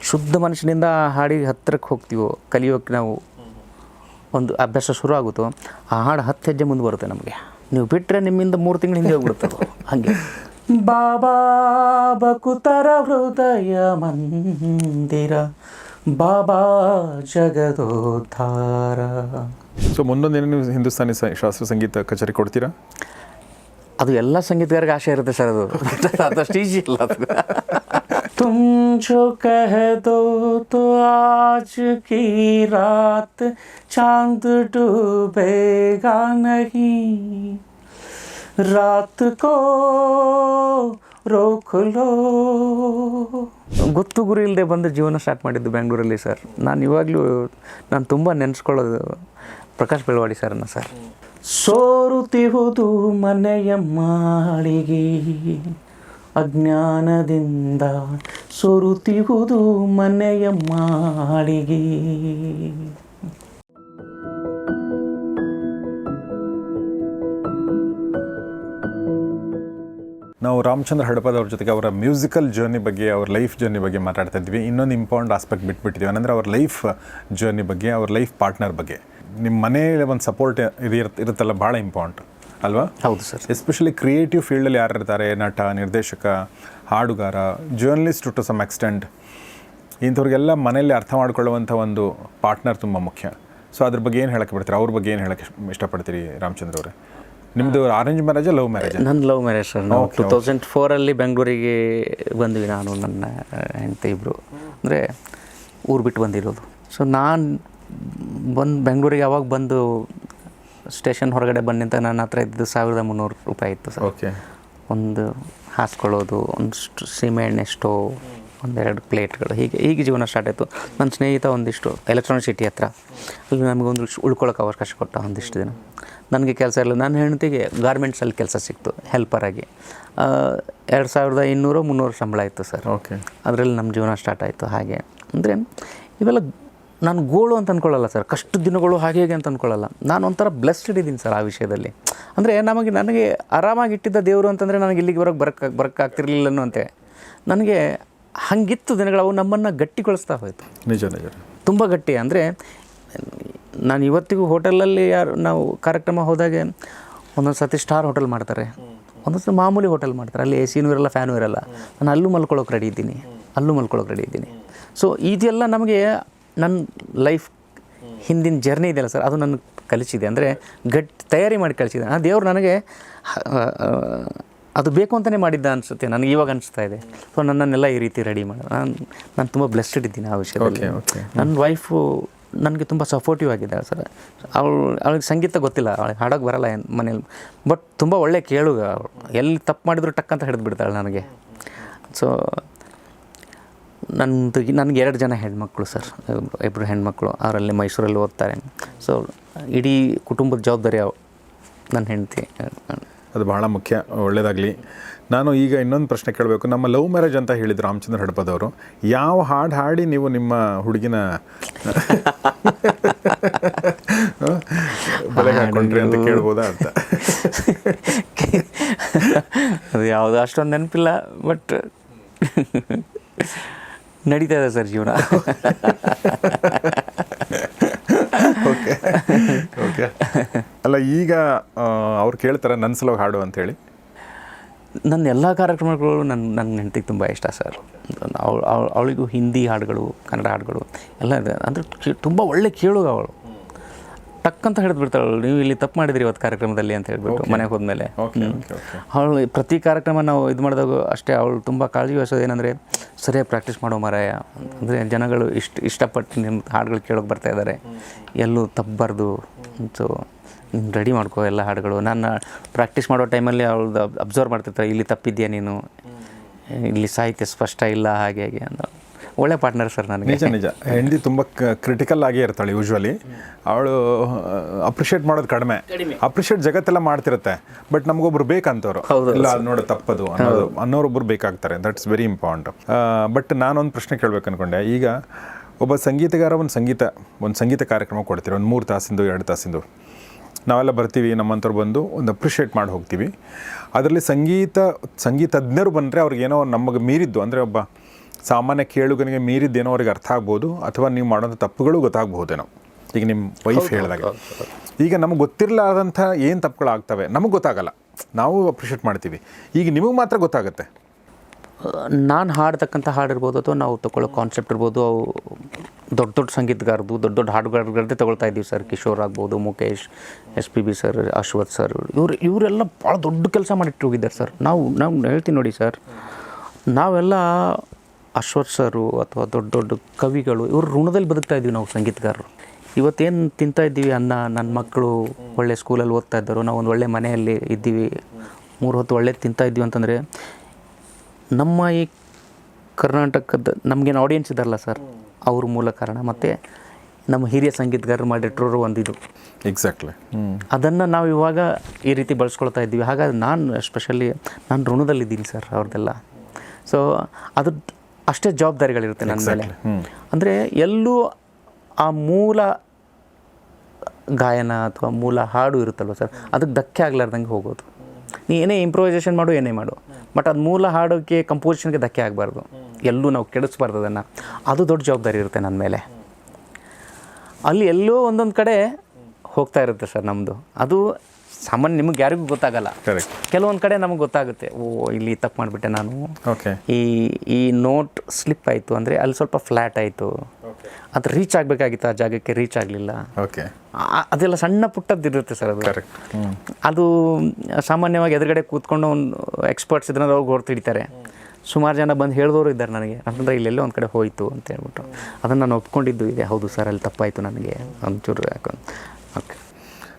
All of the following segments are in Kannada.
ಶುದ್ಧ ಮನುಷ್ಯನಿಂದ ಹಾಡಿ ಹಾಡಿಗೆ ಹತ್ತಿರಕ್ಕೆ ಹೋಗ್ತೀವೋ ಕಲಿಯೋಕ್ಕೆ ನಾವು ಒಂದು ಅಭ್ಯಾಸ ಶುರು ಆಗುತ್ತೋ ಆ ಹಾಡು ಹತ್ತು ಹೆಜ್ಜೆ ಮುಂದೆ ಬರುತ್ತೆ ನಮಗೆ. ನೀವು ಬಿಟ್ಟರೆ ನಿಮ್ಮಿಂದ ಮೂರು ತಿಂಗಳು ಹಿಂದೆ ಹೋಗ್ಬಿಡುತ್ತೆ ಅದು. ಹಾಗೆ. ಬಾಬಾ ಬಕುತರ ಹೃದಯ ಮಂದಿರ ಬಾಬಾ ಜಗದೋದ್ಧಾರ. ಸೊ ಮುಂದೊಂದು ದಿನ ನೀವು ಹಿಂದೂಸ್ತಾನಿ ಶಾಸ್ತ್ರ ಶಾಸ್ತ್ರೀಯ ಸಂಗೀತ ಕಚೇರಿ ಕೊಡ್ತೀರಾ? ಅದು ಎಲ್ಲ ಸಂಗೀತಗಾರಿಗೆ ಆಶೆ ಇರುತ್ತೆ ಸರ್ ಅದು. ಅದಷ್ಟು ಈಜಿ ಇಲ್ಲ ಅದು. तुम जो कह दो तो आज की रात चांद डूबेगा नहीं रात को ರೋಕ್ ಲೋ ಗೊತ್ತು ಗುರಿ ಇಲ್ಲದೆ ಬಂದು ಜೀವನ ಸ್ಟಾರ್ಟ್ ಮಾಡಿದ್ದು ಬೆಂಗಳೂರಲ್ಲಿ ಸರ್ ನಾನು ಇವಾಗಲೂ ನಾನು ತುಂಬ ನೆನೆಸ್ಕೊಳ್ಳೋದು ಪ್ರಕಾಶ್ ಬೆಳವಾಡಿ ಸರ್ನ ಸರ್ ಸೋರುತ್ತಿಹುದು ಮನೆಯ ಮಾಳಿಗೆ ಅಜ್ಞಾನದಿಂದ ಸೊರುತಿಹುದು ಮನೆಯ ಮಾಳಿಗೆ. ನಾವು ರಾಮಚಂದ್ರ ಹಡಪದವ್ರ ಜೊತೆಗೆ ಅವರ ಮ್ಯೂಸಿಕಲ್ ಜರ್ನಿ ಬಗ್ಗೆ, ಅವ್ರ ಲೈಫ್ ಜರ್ನಿ ಬಗ್ಗೆ ಮಾತಾಡ್ತಾ ಇದ್ವಿ. ಇನ್ನೊಂದು ಇಂಪಾರ್ಟೆಂಟ್ ಆಸ್ಪೆಕ್ಟ್ ಬಿಟ್ಬಿಟ್ಟಿದ್ವಿ ಅಂದರೆ ಅವ್ರ ಲೈಫ್ ಜರ್ನಿ ಬಗ್ಗೆ, ಅವ್ರ ಲೈಫ್ ಪಾರ್ಟ್ನರ್ ಬಗ್ಗೆ. ನಿಮ್ಮ ಮನೆಯಲ್ಲಿ ಒಂದು ಸಪೋರ್ಟ್ ಇದು ಇರುತ್ತೆ ಇರುತ್ತಲ್ಲ, ಭಾಳ ಇಂಪಾರ್ಟೆಂಟ್ ಅಲ್ವಾ? ಹೌದು ಸರ್. ಎಸ್ಪೆಷಲಿ ಕ್ರಿಯೇಟಿವ್ ಫೀಲ್ಡಲ್ಲಿ ಯಾರು ಇರ್ತಾರೆ ನಟ ನಿರ್ದೇಶಕ ಹಾಡುಗಾರ ಜರ್ನಲಿಸ್ಟ್ ಟು ಸಮ್ ಎಕ್ಸ್ಟೆಂಟ್ ಇಂಥವ್ರಿಗೆಲ್ಲ ಮನೆಯಲ್ಲಿ ಅರ್ಥ ಮಾಡ್ಕೊಳ್ಳುವಂಥ ಒಂದು ಪಾರ್ಟ್ನರ್ ತುಂಬ ಮುಖ್ಯ. ಸೊ ಅದ್ರ ಬಗ್ಗೆ ಏನು ಹೇಳಕ್ಕೆ ಬಿಡ್ತೀರಾ? ಅವ್ರ ಬಗ್ಗೆ ಏನು ಹೇಳಕ್ಕೆ ಇಷ್ಟಪಡ್ತೀರಿ ರಾಮಚಂದ್ರ ಅವರೇ? ನಿಮ್ಮದು ಆರೆಂಜ್ ಮ್ಯಾರೇಜ್ ಲವ್ ಮ್ಯಾರೇಜ್ ನನ್ನ ಲವ್ ಮ್ಯಾರೇಜ್ ಸರ್. ನಾವು ಟೂ ತೌಸಂಡ್ ಫೋರಲ್ಲಿ ಬೆಂಗಳೂರಿಗೆ ಬಂದ್ವಿ ನಾನು ನನ್ನ ಹೆಂಡತಿ ಇಬ್ಬರು ಅಂದರೆ ಊರು ಬಿಟ್ಟು ಬಂದಿರೋದು. ಸೊ ನಾನು ಬಂದು ಬೆಂಗಳೂರಿಗೆ ಯಾವಾಗ ಬಂದು ಸ್ಟೇಷನ್ ಹೊರಗಡೆ ಬಂದಿದ್ದ ನನ್ನ ಹತ್ರ ಇದ್ದು ಸಾವಿರದ ಮುನ್ನೂರು ರೂಪಾಯಿ ಇತ್ತು ಸರ್. ಓಕೆ. ಒಂದು ಹಾಸ್ಕೊಳ್ಳೋದು ಒಂದಿಷ್ಟು ಸೀಮೆಣ್ಣೆ ಸ್ಟೋವ್ ಒಂದೆರಡು ಪ್ಲೇಟ್ಗಳು. ಹೀಗೆ ಹೀಗೆ ಜೀವನ ಸ್ಟಾರ್ಟ್ ಆಯಿತು. ನನ್ನ ಸ್ನೇಹಿತ ಒಂದಿಷ್ಟು ಎಲೆಕ್ಟ್ರಾನಿಕ್ ಸಿಟಿ ಹತ್ರ. ಅಲ್ಲಿ ನಮಗೊಂದು ಉಳ್ಕೊಳ್ಳೋಕೆ ಅವಕಾಶ ಕೊಟ್ಟ ಒಂದಿಷ್ಟು ದಿನ. ನನಗೆ ಕೆಲಸ ಇಲ್ಲ ನನ್ನ ಹೆಂಡತಿಗೆ ಗಾರ್ಮೆಂಟ್ಸಲ್ಲಿ ಕೆಲಸ ಸಿಕ್ತು ಹೆಲ್ಪರಾಗಿ ಎರಡು ಸಾವಿರದ ಇನ್ನೂರು ಮುನ್ನೂರು ಸಂಬಳ ಇತ್ತು ಸರ್. ಓಕೆ. ಅದರಲ್ಲಿ ನಮ್ಮ ಜೀವನ ಸ್ಟಾರ್ಟ್ ಆಯಿತು ಹಾಗೆ. ಅಂದರೆ ಇವೆಲ್ಲ ನಾನು ಗೋಳು ಅಂತ ಅಂದ್ಕೊಳ್ಳಲ್ಲ ಸರ್. ಕಷ್ಟ ದಿನಗಳು ಹಾಗೆ ಹೇಗೆ ಅಂತ ಅಂದ್ಕೊಳ್ಳಲ್ಲ ನಾನು ಒಂಥರ ಬ್ಲೆಸ್ಡ್ ಇದ್ದೀನಿ ಸರ್ ಆ ವಿಷಯದಲ್ಲಿ. ಅಂದರೆ ನಮಗೆ ನನಗೆ ಆರಾಮಾಗಿ ಇಟ್ಟಿದ್ದ ದೇವರು ಅಂತಂದರೆ ನನಗೆ ಇಲ್ಲಿಗೆ ಬರೋಕ್ಕೆ ಬರಕ್ಕೆ ಬರೋಕ್ಕಾಗ್ತಿರ್ಲಿಲ್ಲ ಅಂತೆ ನನಗೆ ಹಂಗಿತ್ತು ದಿನಗಳು ಅವು ನಮ್ಮನ್ನು ಗಟ್ಟಿಗೊಳಿಸ್ತಾ ಹೋಯಿತು. ನಿಜ ನಿಜ. ತುಂಬ ಗಟ್ಟಿ. ಅಂದರೆ ನಾನು ಇವತ್ತಿಗೂ ಹೋಟೆಲಲ್ಲಿ ಯಾರು ನಾವು ಕಾರ್ಯಕ್ರಮ ಹೋದಾಗೆ ಒಂದೊಂದು ಸತಿ ಸ್ಟಾರ್ ಹೋಟೆಲ್ ಮಾಡ್ತಾರೆ. ಒಂದೊಂದು ಸತಿ ಮಾಮೂಲಿ ಹೋಟೆಲ್ ಮಾಡ್ತಾರೆ. ಅಲ್ಲಿ ಎ ಸಿನೂ ಇರಲ್ಲ ಫ್ಯಾನೂ ಇರಲ್ಲ. ನಾನು ಅಲ್ಲೂ ಮಲ್ಕೊಳ್ಳೋಕೆ ರೆಡಿ ಇದ್ದೀನಿ. ಅಲ್ಲೂ ಮಲ್ಕೊಳ್ಳೋಕೆ ರೆಡಿ ಇದ್ದೀನಿ. ಸೊ ಇದೆಲ್ಲ ನಮಗೆ ನನ್ನ ಲೈಫ್ ಹಿಂದಿನ ಜರ್ನಿ ಇದೆಯಲ್ಲ ಸರ್ ಅದು ನನ್ನ ಕಲಿಸಿದೆ. ಅಂದರೆ ಗಟ್ಟಿ ತಯಾರಿ ಮಾಡಿ ಕಲಿಸಿದೆ. ಆ ದೇವ್ರು ನನಗೆ ಅದು ಬೇಕು ಅಂತಲೇ ಮಾಡಿದ್ದ ಅನಿಸುತ್ತೆ ನನಗೆ ಇವಾಗ ಅನಿಸ್ತಾ ಇದೆ. ಸೊ ನನ್ನನ್ನೆಲ್ಲ ಈ ರೀತಿ ರೆಡಿ ಮಾಡಿ. ನಾನು ನಾನು ತುಂಬ ಬ್ಲೆಸ್ಡ್ ಇದ್ದೀನಿ ಆ ವಿಷಯದಲ್ಲಿ. ನನ್ನ ವೈಫು ನನಗೆ ತುಂಬ ಸಪೋರ್ಟಿವ್ ಆಗಿದ್ದಾಳೆ ಸರ್. ಅವಳು ಅವಳಿಗೆ ಸಂಗೀತ ಗೊತ್ತಿಲ್ಲ ಅವಳಿಗೆ ಹಾಡೋಕ್ಕೆ ಬರಲ್ಲ ಏನು ಮನೇಲಿ. ಬಟ್ ತುಂಬ ಒಳ್ಳೆ ಕೇಳುಗ ಅವಳು. ಎಲ್ಲಿ ತಪ್ಪು ಮಾಡಿದ್ರು ಟಕ್ ಅಂತ ಹಿಡಿದು ಬಿಡ್ತಾಳೆ ನನಗೆ. ಸೊ ನಂದು ನನಗೆ ಎರಡು ಜನ ಹೆಣ್ಮಕ್ಳು ಸರ್ ಇಬ್ಬರು ಹೆಣ್ಮಕ್ಳು ಅವರಲ್ಲಿ ಮೈಸೂರಲ್ಲಿ ಓದ್ತಾರೆ. ಸೊ ಇಡೀ ಕುಟುಂಬದ ಜವಾಬ್ದಾರಿ ಅವು ನನ್ನ ಹೆಂಡತಿ. ಅದು ಬಹಳ ಮುಖ್ಯ ಒಳ್ಳೇದಾಗಲಿ. ನಾನು ಈಗ ಇನ್ನೊಂದು ಪ್ರಶ್ನೆ ಕೇಳಬೇಕು. ನಮ್ಮ ಲವ್ ಮ್ಯಾರೇಜ್ ಅಂತ ಹೇಳಿದ್ರು ರಾಮಚಂದ್ರ ಹಡಪದವರು. ಯಾವ ಹಾಡು ಹಾಡಿ ನೀವು ನಿಮ್ಮ ಹುಡುಗಿನ ಬಲೆಗೆ ಹಾಕೊಂಡ್ರಿ ಅಂತ ಕೇಳ್ಬೋದಾ ಅಂತ. ಅದು ಯಾವುದು ಅಷ್ಟೊಂದು ನೆನಪಿಲ್ಲ ಬಟ್ ನಡೀತಾ ಇದೆ ಸರ್ ಜೀವನ. ಓಕೆ ಓಕೆ ಅಲ್ಲ ಈಗ ಅವ್ರು ಕೇಳ್ತಾರೆ ನನ್ನ ಸಲುವಾಗಿ ಹಾಡು ಅಂತೇಳಿ ನನ್ನ ಎಲ್ಲ ಕಾರ್ಯಕ್ರಮಗಳು ನನ್ನ ನನ್ನ ಹೆಂಡತಿಗೆ ತುಂಬ ಇಷ್ಟ ಸರ್. ಅವಳು ಅವಳಿಗೂ ಹಿಂದಿ ಹಾಡುಗಳು ಕನ್ನಡ ಹಾಡುಗಳು ಎಲ್ಲ ಇದೆ. ಅಂದರೆ ತುಂಬ ಒಳ್ಳೆ ಕೇಳುಗ ಅವಳು. ಟಕ್ ಅಂತ ಹಿಡಿದು ಬಿಡ್ತಾಳು ನೀವು ಇಲ್ಲಿ ತಪ್ಪು ಮಾಡಿದ್ರಿ ಇವತ್ತು ಕಾರ್ಯಕ್ರಮದಲ್ಲಿ ಅಂತ ಹೇಳ್ಬಿಟ್ಟು ಮನೆಗೆ ಹೋದ್ಮೇಲೆ. ಅವಳು ಪ್ರತಿ ಕಾರ್ಯಕ್ರಮ ನಾವು ಇದು ಮಾಡಿದಾಗ ಅಷ್ಟೇ ಅವಳು ತುಂಬ ಕಾಳಜಿ ವಹಿಸೋದು ಏನಂದರೆ ಸರಿಯಾಗಿ ಪ್ರಾಕ್ಟೀಸ್ ಮಾಡೋ ಮರಾಯ. ಅಂದರೆ ಜನಗಳು ಇಷ್ಟ ಇಷ್ಟಪಟ್ಟು ನಿಮ್ಮ ಹಾಡುಗಳು ಕೇಳೋಕೆ ಬರ್ತಾ ಇದ್ದಾರೆ. ಎಲ್ಲೂ ತಪ್ಪಬಾರ್ದು. ಸೊ ನೀನು ರೆಡಿ ಮಾಡ್ಕೋ ಎಲ್ಲ ಹಾಡುಗಳು. ನಾನು ಪ್ರಾಕ್ಟೀಸ್ ಮಾಡೋ ಟೈಮಲ್ಲಿ ಅವಳು ಅಬ್ಸರ್ವ್ ಮಾಡ್ತಿರ್ತಾರೆ ಇಲ್ಲಿ ತಪ್ಪಿದ್ಯಾ ನೀನು? ಇಲ್ಲಿ ಸಾಹಿತ್ಯ ಸ್ಪಷ್ಟ ಇಲ್ಲ ಹಾಗೆ ಹಾಗೆ ಅಂತ ಒಳ್ಳೆ ಪಾರ್ಟ್ನರ್ ಸರ್ ನನಗೆ. ನಿಜ ನಿಜ. ಹೆಂಡಿ ತುಂಬ ಕ್ರಿಟಿಕಲ್ ಆಗಿ ಇರ್ತಾಳೆ ಯೂಶ್ವಲಿ ಅವಳು ಅಪ್ರಿಷಿಯೇಟ್ ಮಾಡೋದು ಕಡಿಮೆ. ಅಪ್ರಿಷಿಯೇಟ್ ಜಗತ್ತೆಲ್ಲ ಮಾಡ್ತಿರುತ್ತೆ. ಬಟ್ ನಮಗೊಬ್ರು ಬೇಕಂತವ್ರು. ಇಲ್ಲ ಅದು ನೋಡು ತಪ್ಪದು ಅನ್ನೋದು ಅನ್ನೋರೊಬ್ರು ಬೇಕಾಗ್ತಾರೆ. ದಟ್ಸ್ ವೆರಿ ಇಂಪಾರ್ಟೆಂಟ್ ಬಟ್ ನಾನೊಂದು ಪ್ರಶ್ನೆ ಕೇಳ್ಬೇಕು ಅನ್ಕೊಂಡೆ. ಈಗ ಒಬ್ಬ ಸಂಗೀತಗಾರ ಒಂದು ಸಂಗೀತ ಒಂದು ಸಂಗೀತ ಕಾರ್ಯಕ್ರಮ ಕೊಡ್ತೀರಿ. ಒಂದು ಮೂರು ತಾಸಿಂದು ಎರಡು ತಾಸಿಂದು. ನಾವೆಲ್ಲ ಬರ್ತೀವಿ ನಮ್ಮಂಥವ್ರು ಬಂದು ಒಂದು ಅಪ್ರಿಷಿಯೇಟ್ ಮಾಡಿ ಹೋಗ್ತೀವಿ ಅದರಲ್ಲಿ ಸಂಗೀತ ಸಂಗೀತಜ್ಞರು ಬಂದರೆ ಅವ್ರಿಗೇನೋ ನಮಗೆ ಮೀರಿದ್ದು. ಅಂದರೆ ಒಬ್ಬ ಸಾಮಾನ್ಯ ಕೇಳುಗನಿಗೆ ಮೀರಿದ್ದೇನೋ ಅವ್ರಿಗೆ ಅರ್ಥ ಆಗ್ಬೋದು ಅಥವಾ ನೀವು ಮಾಡೋಂಥ ತಪ್ಪುಗಳು ಗೊತ್ತಾಗ್ಬೋದೇನೋ ಈಗ ನಿಮ್ಮ ವೈಫ್ ಹೇಳಿದಾಗ. ಈಗ ನಮಗೆ ಗೊತ್ತಿರಲಾರ್ದಂಥ ಏನು ತಪ್ಪುಗಳಾಗ್ತವೆ? ನಮಗೆ ಗೊತ್ತಾಗಲ್ಲ. ನಾವು ಅಪ್ರಿಷಿಯೇಟ್ ಮಾಡ್ತೀವಿ. ಈಗ ನಿಮಗೆ ಮಾತ್ರ ಗೊತ್ತಾಗುತ್ತೆ. ನಾನು ಹಾಡ್ತಕ್ಕಂಥ ಹಾಡಿರ್ಬೋದು ಅಥವಾ ನಾವು ತಗೊಳ್ಳೋ ಕಾನ್ಸೆಪ್ಟ್ ಇರ್ಬೋದು ಅವು ದೊಡ್ಡ ದೊಡ್ಡ ಸಂಗೀತಗಾರದು ದೊಡ್ಡ ದೊಡ್ಡ ಹಾಡುಗಾರಗಳದ್ದೇ ತಗೊಳ್ತಾ ಇದ್ದೀವಿ ಸರ್. ಕಿಶೋರ್ ಆಗ್ಬೋದು Mukesh S P B sir Ashwath sir ಇವ್ರು ಇವರೆಲ್ಲ ಭಾಳ ದೊಡ್ಡ ಕೆಲಸ ಮಾಡಿಟ್ಟು ಹೋಗಿದ್ದಾರೆ ಸರ್. ನಾವು ನಾವು ಹೇಳ್ತೀನಿ ನೋಡಿ ಸರ್. ನಾವೆಲ್ಲ ಅಶ್ವಥ್ ಸರು ಅಥವಾ ದೊಡ್ಡ ದೊಡ್ಡ ಕವಿಗಳು ಇವರು ಋಣದಲ್ಲಿ ಬದುಕ್ತಾ ಇದ್ದೀವಿ ನಾವು ಸಂಗೀತಗಾರರು. ಇವತ್ತೇನು ತಿಂತಾ ಇದ್ದೀವಿ ಅನ್ನ ನನ್ನ ಮಕ್ಕಳು ಒಳ್ಳೆ ಸ್ಕೂಲಲ್ಲಿ ಓದ್ತಾ ಇದ್ದರು ನಾವು ಒಂದು ಒಳ್ಳೆ ಮನೆಯಲ್ಲಿ ಇದ್ದೀವಿ ಮೂರು ಹೊತ್ತು ಒಳ್ಳೆ ತಿಂತಾ ಇದ್ದೀವಿ ಅಂತಂದರೆ ನಮ್ಮ ಈ ಕರ್ನಾಟಕದ ನಮಗೇನು ಆಡಿಯನ್ಸ್ ಇದ್ದಾರಲ್ಲ ಸರ್ ಅವ್ರ ಮೂಲ ಕಾರಣ ಮತ್ತು ನಮ್ಮ ಹಿರಿಯ ಸಂಗೀತಗಾರರು ಮಾಡಿಟ್ಟಿರೋರು ಒಂದಿದು ಎಕ್ಸಾಕ್ಟ್ಲಿ ಹ್ಞೂ ಅದನ್ನು ನಾವು ಇವಾಗ ಈ ರೀತಿ ಬಳಸ್ಕೊಳ್ತಾ ಇದ್ದೀವಿ. ಹಾಗಾಗಿ ನಾನು ಎಸ್ಪೆಷಲಿ ನಾನು ಋಣದಲ್ಲಿದ್ದೀನಿ ಸರ್ ಅವ್ರದ್ದೆಲ್ಲ ಸೊ ಅದು ಅಷ್ಟೇ ಜವಾಬ್ದಾರಿಗಳಿರುತ್ತೆ ನನ್ನ ಮೇಲೆ. ಅಂದರೆ ಎಲ್ಲೂ ಆ ಮೂಲ ಗಾಯನ ಅಥವಾ ಮೂಲ ಹಾಡು ಇರುತ್ತಲ್ವ ಸರ್? ಅದಕ್ಕೆ ಧಕ್ಕೆ ಆಗ್ಲಾರ್ದಂಗೆ ಹೋಗೋದು. ನೀ ಏನೇ ಇಂಪ್ರೂವೈಸೇಷನ್ ಮಾಡು ಏನೇ ಮಾಡು. ಬಟ್ ಅದು ಮೂಲ ಹಾಡೋಕ್ಕೆ ಕಂಪೋಸಿಷನ್ಗೆ ಧಕ್ಕೆ ಆಗಬಾರ್ದು. ಎಲ್ಲೂ ನಾವು ಕೆಡಿಸ್ಬಾರ್ದು ಅದನ್ನು. ಅದು ದೊಡ್ಡ ಜವಾಬ್ದಾರಿ ಇರುತ್ತೆ ನನ್ನ ಮೇಲೆ. ಅಲ್ಲಿ ಎಲ್ಲೋ ಒಂದೊಂದು ಕಡೆ ಹೋಗ್ತಾ ಇರುತ್ತೆ ಸರ್ ನಮ್ಮದು ಅದು ಸಾಮಾನ್ಯ ನಿಮ್ಗೆ ಯಾರಿಗೂ ಗೊತ್ತಾಗಲ್ಲ. ಕೆಲವೊಂದು ಕಡೆ ನಮಗೆ ಗೊತ್ತಾಗುತ್ತೆ. ಓ ಇಲ್ಲಿ ತಪ್ಪು ಮಾಡಿಬಿಟ್ಟೆ ನಾನು. ಓಕೆ ಈ ಈ ನೋಟ್ ಸ್ಲಿಪ್ ಆಯಿತು ಅಂದರೆ ಅಲ್ಲಿ ಸ್ವಲ್ಪ ಫ್ಲ್ಯಾಟ್ ಆಯಿತು. ಅದು ರೀಚ್ ಆಗಬೇಕಾಗಿತ್ತು ಆ ಜಾಗಕ್ಕೆ ರೀಚ್ ಆಗಲಿಲ್ಲ. ಓಕೆ ಅದೆಲ್ಲ ಸಣ್ಣ ಪುಟ್ಟದ್ದಿರುತ್ತೆ ಸರ್ ಅದು. ಕರೆಕ್ಟ್ ಅದು ಸಾಮಾನ್ಯವಾಗಿ ಎದುರುಗಡೆ ಕೂತ್ಕೊಂಡು ಒಂದು ಎಕ್ಸ್ಪರ್ಟ್ಸ್ ಇದ್ರೆ ಅವ್ರು ಹೊರತು ಹಿಡಿತಾರೆ ಸುಮಾರು ಜನ ಬಂದು ಹೇಳಿದವರು ಇದ್ದಾರೆ ನನಗೆ. ಅಂತಂದ್ರೆ ಇಲ್ಲೆಲ್ಲೋ ಒಂದು ಕಡೆ ಹೋಯಿತು ಅಂತ ಹೇಳ್ಬಿಟ್ಟು. ಅದನ್ನು ನಾನು ಒಪ್ಕೊಂಡಿದ್ದು ಇದೆ. ಹೌದು ಸರ್ ಅಲ್ಲಿ ತಪ್ಪಾಯಿತು ನನಗೆ. ಒಂಚೂರು ಯಾಕೊಂದು ಓಕೆ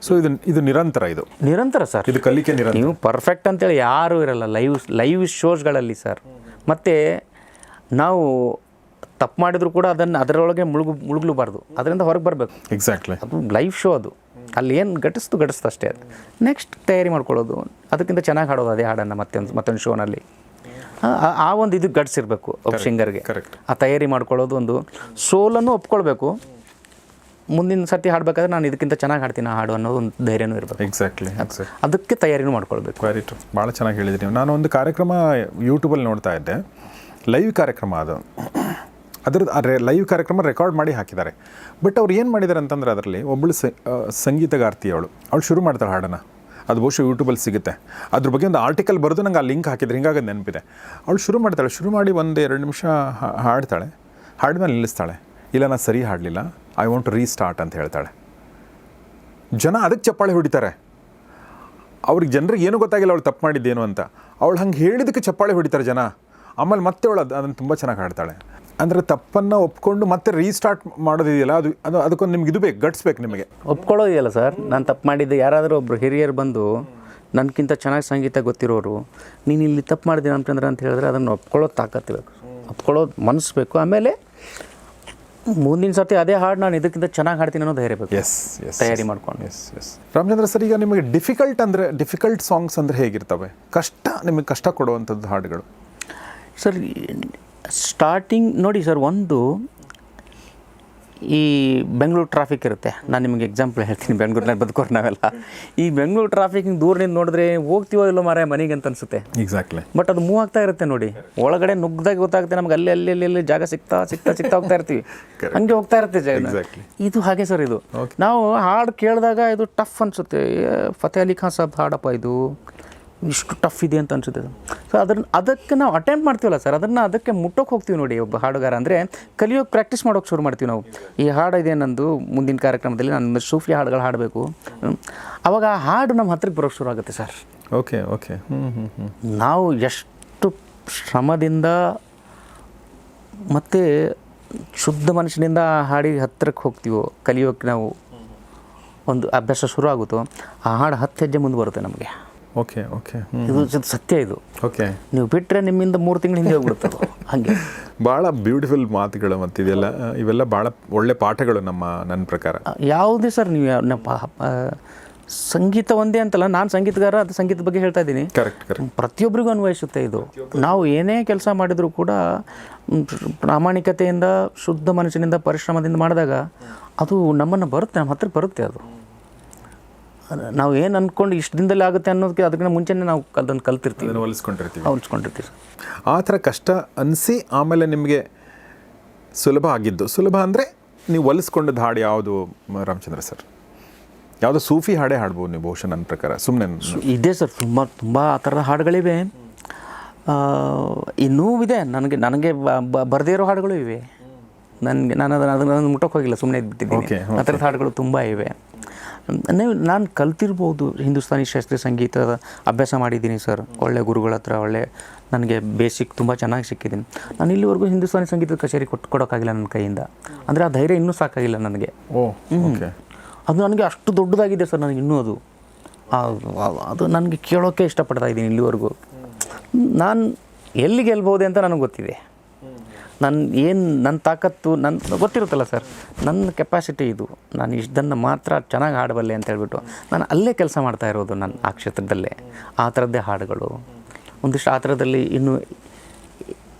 ಸೊ ಇದು ಇದು ನಿರಂತರ ಇದು. ನಿರಂತರ ಸರ್. ಇದು ಕಲಿಕೆ ನಿರಂತರ. ನೀವು ಪರ್ಫೆಕ್ಟ್ ಅಂತೇಳಿ ಯಾರೂ ಇರಲ್ಲ. ಲೈವ್ ಲೈವ್ ಶೋಸ್ಗಳಲ್ಲಿ ಸರ್. ಮತ್ತು ನಾವು ತಪ್ಪು ಮಾಡಿದ್ರು ಕೂಡ ಅದನ್ನು ಅದರೊಳಗೆ ಮುಳುಗು ಮುಳುಗಲೂಬಾರ್ದು. ಅದರಿಂದ ಹೊರಗೆ ಬರಬೇಕು. ಎಕ್ಸಾಕ್ಟ್ಲಿ ಅದು ಲೈವ್ ಶೋ ಅದು. ಅಲ್ಲಿ ಏನು ಘಟಿಸ್ತು ಘಟಿಸ್ತು ಅಷ್ಟೇ ಅದು. ನೆಕ್ಸ್ಟ್ ತಯಾರಿ ಮಾಡ್ಕೊಳ್ಳೋದು. ಅದಕ್ಕಿಂತ ಚೆನ್ನಾಗಿ ಹಾಡೋದು ಅದೇ ಹಾಡನ್ನು ಮತ್ತೊಂದು ಮತ್ತೊಂದು ಶೋನಲ್ಲಿ ಆ- ಒಂದು ಇದು ಗಟ್ಸಿರ್ಬೇಕು ಒಬ್ಬ ಸಿಂಗರ್ಗೆ ಕರೆಕ್ಟ್ ಆ ತಯಾರಿ ಮಾಡ್ಕೊಳ್ಳೋದು ಒಂದು ಸೋಲನ್ನು ಒಪ್ಕೊಳ್ಬೇಕು. ಮುಂದಿನ ಸರ್ತಿ ಹಾಡ್ಬೇಕಾದ್ರೆ ನಾನು ಇದಕ್ಕಿಂತ ಚೆನ್ನಾಗಿ ಹಾಡ್ತೀನಿ ಆ ಹಾಡು ಅನ್ನೋದು ಒಂದು ಧೈರ್ಯನೂ ಇರಬೇಕು. ಎಕ್ಸಾಕ್ಟ್ಲಿ ಎಕ್ಸಾಕ್ಟ್ ಅದಕ್ಕೆ ತಯಾರಿನೂ ಮಾಡ್ಕೊಳ್ಬೇಕು. ವೆರಿ ಟು ಭಾಳ ಚೆನ್ನಾಗಿ ಹೇಳಿದ್ರಿ ನೀವು. ನಾನು ಒಂದು ಕಾರ್ಯಕ್ರಮ ಯೂಟ್ಯೂಬಲ್ಲಿ ನೋಡ್ತಾ ಇದ್ದೆ. ಲೈವ್ ಕಾರ್ಯಕ್ರಮ ಅದು. ಅದ್ರದ್ದು ಲೈವ್ ಕಾರ್ಯಕ್ರಮ ರೆಕಾರ್ಡ್ ಮಾಡಿ ಹಾಕಿದ್ದಾರೆ. ಬಟ್ ಅವ್ರು ಏನು ಮಾಡಿದ್ದಾರೆ ಅಂತಂದ್ರೆ ಅದರಲ್ಲಿ ಒಬ್ಬಳು ಸಂಗೀತಗಾರ್ತಿ ಅವಳು. ಅವಳು ಶುರು ಮಾಡ್ತಾಳೆ ಹಾಡನ್ನು. ಅದು ಬಹುಶಃ ಯೂಟ್ಯೂಬಲ್ಲಿ ಸಿಗುತ್ತೆ. ಅದ್ರ ಬಗ್ಗೆ ಒಂದು ಆರ್ಟಿಕಲ್ ಬರೆದು ನಂಗೆ ಆ ಲಿಂಕ್ ಹಾಕಿದ್ರೆ ಹಿಂಗಾಗಿ ನೆನಪಿದೆ. ಅವಳು ಶುರು ಮಾಡ್ತಾಳೆ. ಶುರು ಮಾಡಿ ಒಂದು ಎರಡು ನಿಮಿಷ ಹಾಡ್ತಾಳೆ ಹಾಡ್ತಾಳೆ. ಹಾಡಿದ್ಮೇಲೆ ನಿಲ್ಲಿಸ್ತಾಳೆ. ಇಲ್ಲ ನಾನು ಸರಿ ಹಾಡಲಿಲ್ಲ. ಐ ವಾಂಟ್ ರೀಸ್ಟಾರ್ಟ್ ಅಂತ ಹೇಳ್ತಾಳೆ. ಜನ ಅದಕ್ಕೆ ಚಪ್ಪಾಳೆ ಹೊಡಿತಾರೆ. ಅವ್ರಿಗೆ ಜನರಿಗೆ ಏನೂ ಗೊತ್ತಾಗಿಲ್ಲ ಅವಳು ತಪ್ಪು ಮಾಡಿದ್ದೇನು ಅಂತ. ಅವಳು ಹಂಗೆ ಹೇಳಿದ್ದಕ್ಕೆ ಚಪ್ಪಾಳೆ ಹೊಡಿತಾರೆ ಜನ. ಆಮೇಲೆ ಮತ್ತೆ ಅವಳು ಅದು ಅದನ್ನು ತುಂಬ ಚೆನ್ನಾಗಿ ಹಾಡ್ತಾಳೆ. ಅಂದರೆ ತಪ್ಪನ್ನು ಒಪ್ಕೊಂಡು ಮತ್ತೆ ರೀಸ್ಟಾರ್ಟ್ ಮಾಡೋದಿದೆಯಲ್ಲ, ಅದು ಅದು ಅದಕ್ಕೊಂದು ನಿಮ್ಗೆ ಇದು ಬೇಕು ಗಟ್ಸ್ ಬೇಕು ನಿಮಗೆ. ಒಪ್ಕೊಳ್ಳೋದಿಲ್ಲ ಸರ್? ನಾನು ತಪ್ಪು ಮಾಡಿದ್ದೆ. ಯಾರಾದರೂ ಒಬ್ಬರು ಹಿರಿಯರು ಬಂದು ನನಗಿಂತ ಚೆನ್ನಾಗಿ ಸಂಗೀತ ಗೊತ್ತಿರೋರು, ನೀನು ಇಲ್ಲಿ ತಪ್ಪು ಮಾಡಿದ್ದೀನಿ ಅಂತಂದ್ರೆ ಅಂತ ಹೇಳಿದ್ರೆ ಅದನ್ನು ಒಪ್ಕೊಳ್ಳೋದು ತಾಕತ್ತಿರಬೇಕು ಒಪ್ಕೊಳ್ಳೋದು ಮನಸ್ಸು ಬೇಕು. ಆಮೇಲೆ ಮುಂದಿನ ಸರ್ತಿ ಅದೇ ಹಾಡು ನಾನು ಇದಕ್ಕಿಂತ ಚೆನ್ನಾಗಿ ಹಾಡ್ತೀನಿ ಅನ್ನೋ ಧೈರ್ಯ ಬೇಕು. ಎಸ್ ಎಸ್ ತಯಾರಿ ಮಾಡ್ಕೊಂಡು. ಎಸ್ ಎಸ್ ರಾಮಚಂದ್ರ ಸರ್ ಈಗ ನಿಮಗೆ ಡಿಫಿಕಲ್ಟ್ ಅಂದರೆ ಡಿಫಿಕಲ್ಟ್ ಸಾಂಗ್ಸ್ ಅಂದರೆ ಹೇಗಿರ್ತವೆ? ಕಷ್ಟ ನಿಮಗೆ ಕಷ್ಟ ಕೊಡುವಂಥದ್ದು ಹಾಡುಗಳು. ಸರ್ ಸ್ಟಾರ್ಟಿಂಗ್ ನೋಡಿ ಸರ್ ಒಂದು ಈ ಬೆಂಗಳೂರು ಟ್ರಾಫಿಕ್ ಇರುತ್ತೆ. ನಾನು ನಿಮಗೆ ಎಕ್ಸಾಂಪಲ್ ಹೇಳ್ತೀನಿ ಬೆಂಗಳೂರಿನಲ್ಲಿ ಬದುಕೋರು ನಾವೆಲ್ಲ. ಈ ಬೆಂಗಳೂರು ಟ್ರಾಫಿಕ್ ದೂರದಿಂದ ನೋಡಿದ್ರೆ ಹೋಗ್ತೀವೋ ಇಲ್ಲೋ ಮಾರ ಮನೆಗೆ ಅಂತ ಅನ್ಸುತ್ತೆ. ಎಕ್ಸಾಕ್ಟ್ಲಿ ಬಟ್ ಅದು ಮೂವ್ ಆಗ್ತಾ ಇರುತ್ತೆ ನೋಡಿ. ಒಳಗಡೆ ನುಗ್ಗದಾಗ ಗೊತ್ತಾಗುತ್ತೆ ನಮ್ಗೆ ಅಲ್ಲಿ ಅಲ್ಲಿ ಅಲ್ಲಿ ಜಾಗ ಸಿಗ್ತಾ ಸಿಗ್ತಾ ಸಿಗ್ತಾ ಹೋಗ್ತಾ ಇರ್ತೀವಿ. ಹಂಗೆ ಹೋಗ್ತಾ ಇರುತ್ತೆ ಜಾಗ. ಇದು ಹಾಗೆ ಸರ್ ಇದು. ನಾವು ಹಾಡು ಕೇಳಿದಾಗ ಇದು ಟಫ್ ಅನಿಸುತ್ತೆ. ಫತೆ ಅಲಿ ಖಾನ್ ಸಾಬ್ ಹಾಡಪ್ಪ ಇದು. ಇಷ್ಟು ಟಫ್ ಇದೆ ಅಂತ ಅನಿಸುತ್ತೆ. ಸೊ ಅದನ್ನು ಅದಕ್ಕೆ ನಾವು ಅಟೆಂಪ್ಟ್ ಮಾಡ್ತೀವಲ್ಲ ಸರ್ ಅದನ್ನು ಅದಕ್ಕೆ ಮುಟ್ಟೋಕೆ ಹೋಗ್ತೀವಿ ನೋಡಿ ಒಬ್ಬ ಹಾಡುಗಾರ ಅಂದರೆ ಕಲಿಯೋಕೆ ಪ್ರಾಕ್ಟೀಸ್ ಮಾಡೋಕೆ ಶುರು ಮಾಡ್ತೀವಿ ನಾವು. ಈ ಹಾಡು ಇದೆ ನಂದು ಮುಂದಿನ ಕಾರ್ಯಕ್ರಮದಲ್ಲಿ ನಾನು ಸೂಫಿ ಹಾಡುಗಳು ಹಾಡಬೇಕು. ಅವಾಗ ಆ ಹಾಡು ನಮ್ಮ ಹತ್ತಿರಕ್ಕೆ ಬರೋಕೆ ಶುರು ಆಗುತ್ತೆ ಸರ್ ಓಕೆ ಓಕೆ ಹ್ಞೂ ಹ್ಞೂ ಹ್ಞೂ ನಾವು ಎಷ್ಟು ಶ್ರಮದಿಂದ ಮತ್ತು ಶುದ್ಧ ಮನುಷ್ಯನಿಂದ ಆ ಹಾಡಿಗೆ ಹತ್ತಿರಕ್ಕೆ ಹೋಗ್ತೀವೋ ಕಲಿಯೋಕ್ಕೆ ನಾವು ಒಂದು ಅಭ್ಯಾಸ ಶುರು ಆಗುತ್ತೋ ಆ ಹಾಡು ಹತ್ತು ಹೆಜ್ಜೆ ಮುಂದೆ ಬರುತ್ತೆ ನಮಗೆ. Okay okay. ಇದು ಇದು ಸತ್ಯ ಇದು. ಓಕೆ. ನೀವು ಬಿಟ್ಟರೆ ನಿಮ್ಮಿಂದ ಮೂರು ತಿಂಗಳು ಹಿಂದೆ ಹೋಗ್ಬಿಡುತ್ತೆ ಅದು. ಹಾಗೆ. ಭಾಳ ಬ್ಯೂಟಿಫುಲ್ ಮಾತುಗಳು ಮತ್ತು ಇದೆಲ್ಲ ಇವೆಲ್ಲ ಭಾಳ ಒಳ್ಳೆ ಪಾಠಗಳು ನಮ್ಮ ನನ್ನ ಪ್ರಕಾರ. ಯಾವುದೇ ಸರ್ ನೀವು ಸಂಗೀತ ಒಂದೇ ಅಂತಲ್ಲ ನಾನು ಸಂಗೀತಗಾರ ಅದು ಸಂಗೀತ ಬಗ್ಗೆ ಹೇಳ್ತಾ ಇದ್ದೀನಿ. ಕರೆಕ್ಟ್ ಕರೆಕ್ಟ್ ಪ್ರತಿಯೊಬ್ಬರಿಗೂ ಅನ್ವಯಿಸುತ್ತೆ ಇದು. ನಾವು ಏನೇ ಕೆಲಸ ಮಾಡಿದರೂ ಕೂಡ ಪ್ರಾಮಾಣಿಕತೆಯಿಂದ ಶುದ್ಧ ಮನುಷ್ಯನಿಂದ ಪರಿಶ್ರಮದಿಂದ ಮಾಡಿದಾಗ ಅದು ನಮ್ಮನ್ನು ಬರುತ್ತೆ ನಮ್ಮ ಹತ್ರಕ್ಕೆ ಬರುತ್ತೆ ಅದು. ನಾವು ಏನು ಅಂದ್ಕೊಂಡು ಇಷ್ಟು ದಿನದಲ್ಲಿ ಆಗುತ್ತೆ ಅನ್ನೋದಕ್ಕೆ ಅದಕ್ಕಿಂತ ಮುಂಚೆನೇ ನಾವು ಅದನ್ನು ಕಲ್ತಿರ್ತೀವಿ. ಹೊಲಿಸ್ಕೊಂಡಿರ್ತೀವಿ. ಹೊಲಿಸ್ಕೊಂಡಿರ್ತೀವಿ ಆ ಥರ ಕಷ್ಟ ಅನಿಸಿ ಆಮೇಲೆ ನಿಮಗೆ ಸುಲಭ ಆಗಿದ್ದು. ಸುಲಭ ಅಂದರೆ ನೀವು ಹೊಲಿಸ್ಕೊಂಡದ್ದು ಹಾಡು ಯಾವುದು ರಾಮಚಂದ್ರ ಸರ್? ಯಾವುದೋ ಸೂಫಿ ಹಾಡೇ ಹಾಡ್ಬೋದು ನೀವು ಬಹುಶಃ ನನ್ನ ಪ್ರಕಾರ. ಸುಮ್ಮನೆ ಇದೆ ಸರ್ ತುಂಬ ತುಂಬ ಆ ಥರದ ಹಾಡುಗಳಿವೆ. ಇನ್ನೂ ಇದೆ. ನನಗೆ ನನಗೆ ಬರದೇ ಇರೋ ಹಾಡುಗಳು ಇವೆ. ನನಗೆ ನಾನು ಅದನ್ನು ಅದನ್ನು ಮುಟ್ಟಕ್ಕೆ ಹೋಗಿಲ್ಲ ಸುಮ್ಮನೆ ಇದ್ಬಿಟ್ಟಿದ್ದೀನಿ. ಆ ಥರದ ಹಾಡುಗಳು ತುಂಬ ಇವೆ. ನಾನು ಕಲ್ತಿರ್ಬೋದು ಹಿಂದೂಸ್ತಾನಿ ಶಾಸ್ತ್ರೀಯ ಸಂಗೀತದ ಅಭ್ಯಾಸ ಮಾಡಿದ್ದೀನಿ ಸರ್. ಒಳ್ಳೆ ಗುರುಗಳ ಹತ್ರ ಒಳ್ಳೆ ನನಗೆ ಬೇಸಿಕ್ ತುಂಬ ಚೆನ್ನಾಗಿ ಸಿಕ್ಕಿದ್ದೀನಿ. ನಾನು ಇಲ್ಲಿವರೆಗೂ ಹಿಂದೂಸ್ತಾನಿ ಸಂಗೀತದ ಕಚೇರಿ ಕೊಟ್ಟು ಕೊಡೋಕ್ಕಾಗಿಲ್ಲ ನನ್ನ ಕೈಯಿಂದ. ಅಂದರೆ ಆ ಧೈರ್ಯ ಇನ್ನೂ ಸಾಕಾಗಿಲ್ಲ ನನಗೆ. ಅದು ನನಗೆ ಅಷ್ಟು ದೊಡ್ಡದಾಗಿದೆ ಸರ್ ನನಗೆ ಇನ್ನೂ ಅದು. ಅದು ನನಗೆ ಕೇಳೋಕ್ಕೆ ಇಷ್ಟಪಡ್ತಾ ಇದ್ದೀನಿ ಇಲ್ಲಿವರೆಗೂ. ನಾನು ಎಲ್ಲಿ ಗೆಲ್ಬೋದೆ ಅಂತ ನನಗೆ ಗೊತ್ತಿದೆ. ನನ್ನ ಏನು ನನ್ನ ತಾಕತ್ತು ನನ್ನ ಗೊತ್ತಿರುತ್ತಲ್ಲ ಸರ್ ನನ್ನ ಕೆಪಾಸಿಟಿ ಇದು. ನಾನು ಇಷ್ಟನ್ನು ಮಾತ್ರ ಚೆನ್ನಾಗಿ ಹಾಡಬಲ್ಲೆ ಅಂತ ಹೇಳ್ಬಿಟ್ಟು ನಾನು ಅಲ್ಲೇ ಕೆಲಸ ಮಾಡ್ತಾ ಇರೋದು ನಾನು ಆ ಕ್ಷೇತ್ರದಲ್ಲೇ. ಆ ಥರದ್ದೇ ಹಾಡುಗಳು. ಒಂದಿಷ್ಟು ಆ ಥರದಲ್ಲಿ ಇನ್ನೂ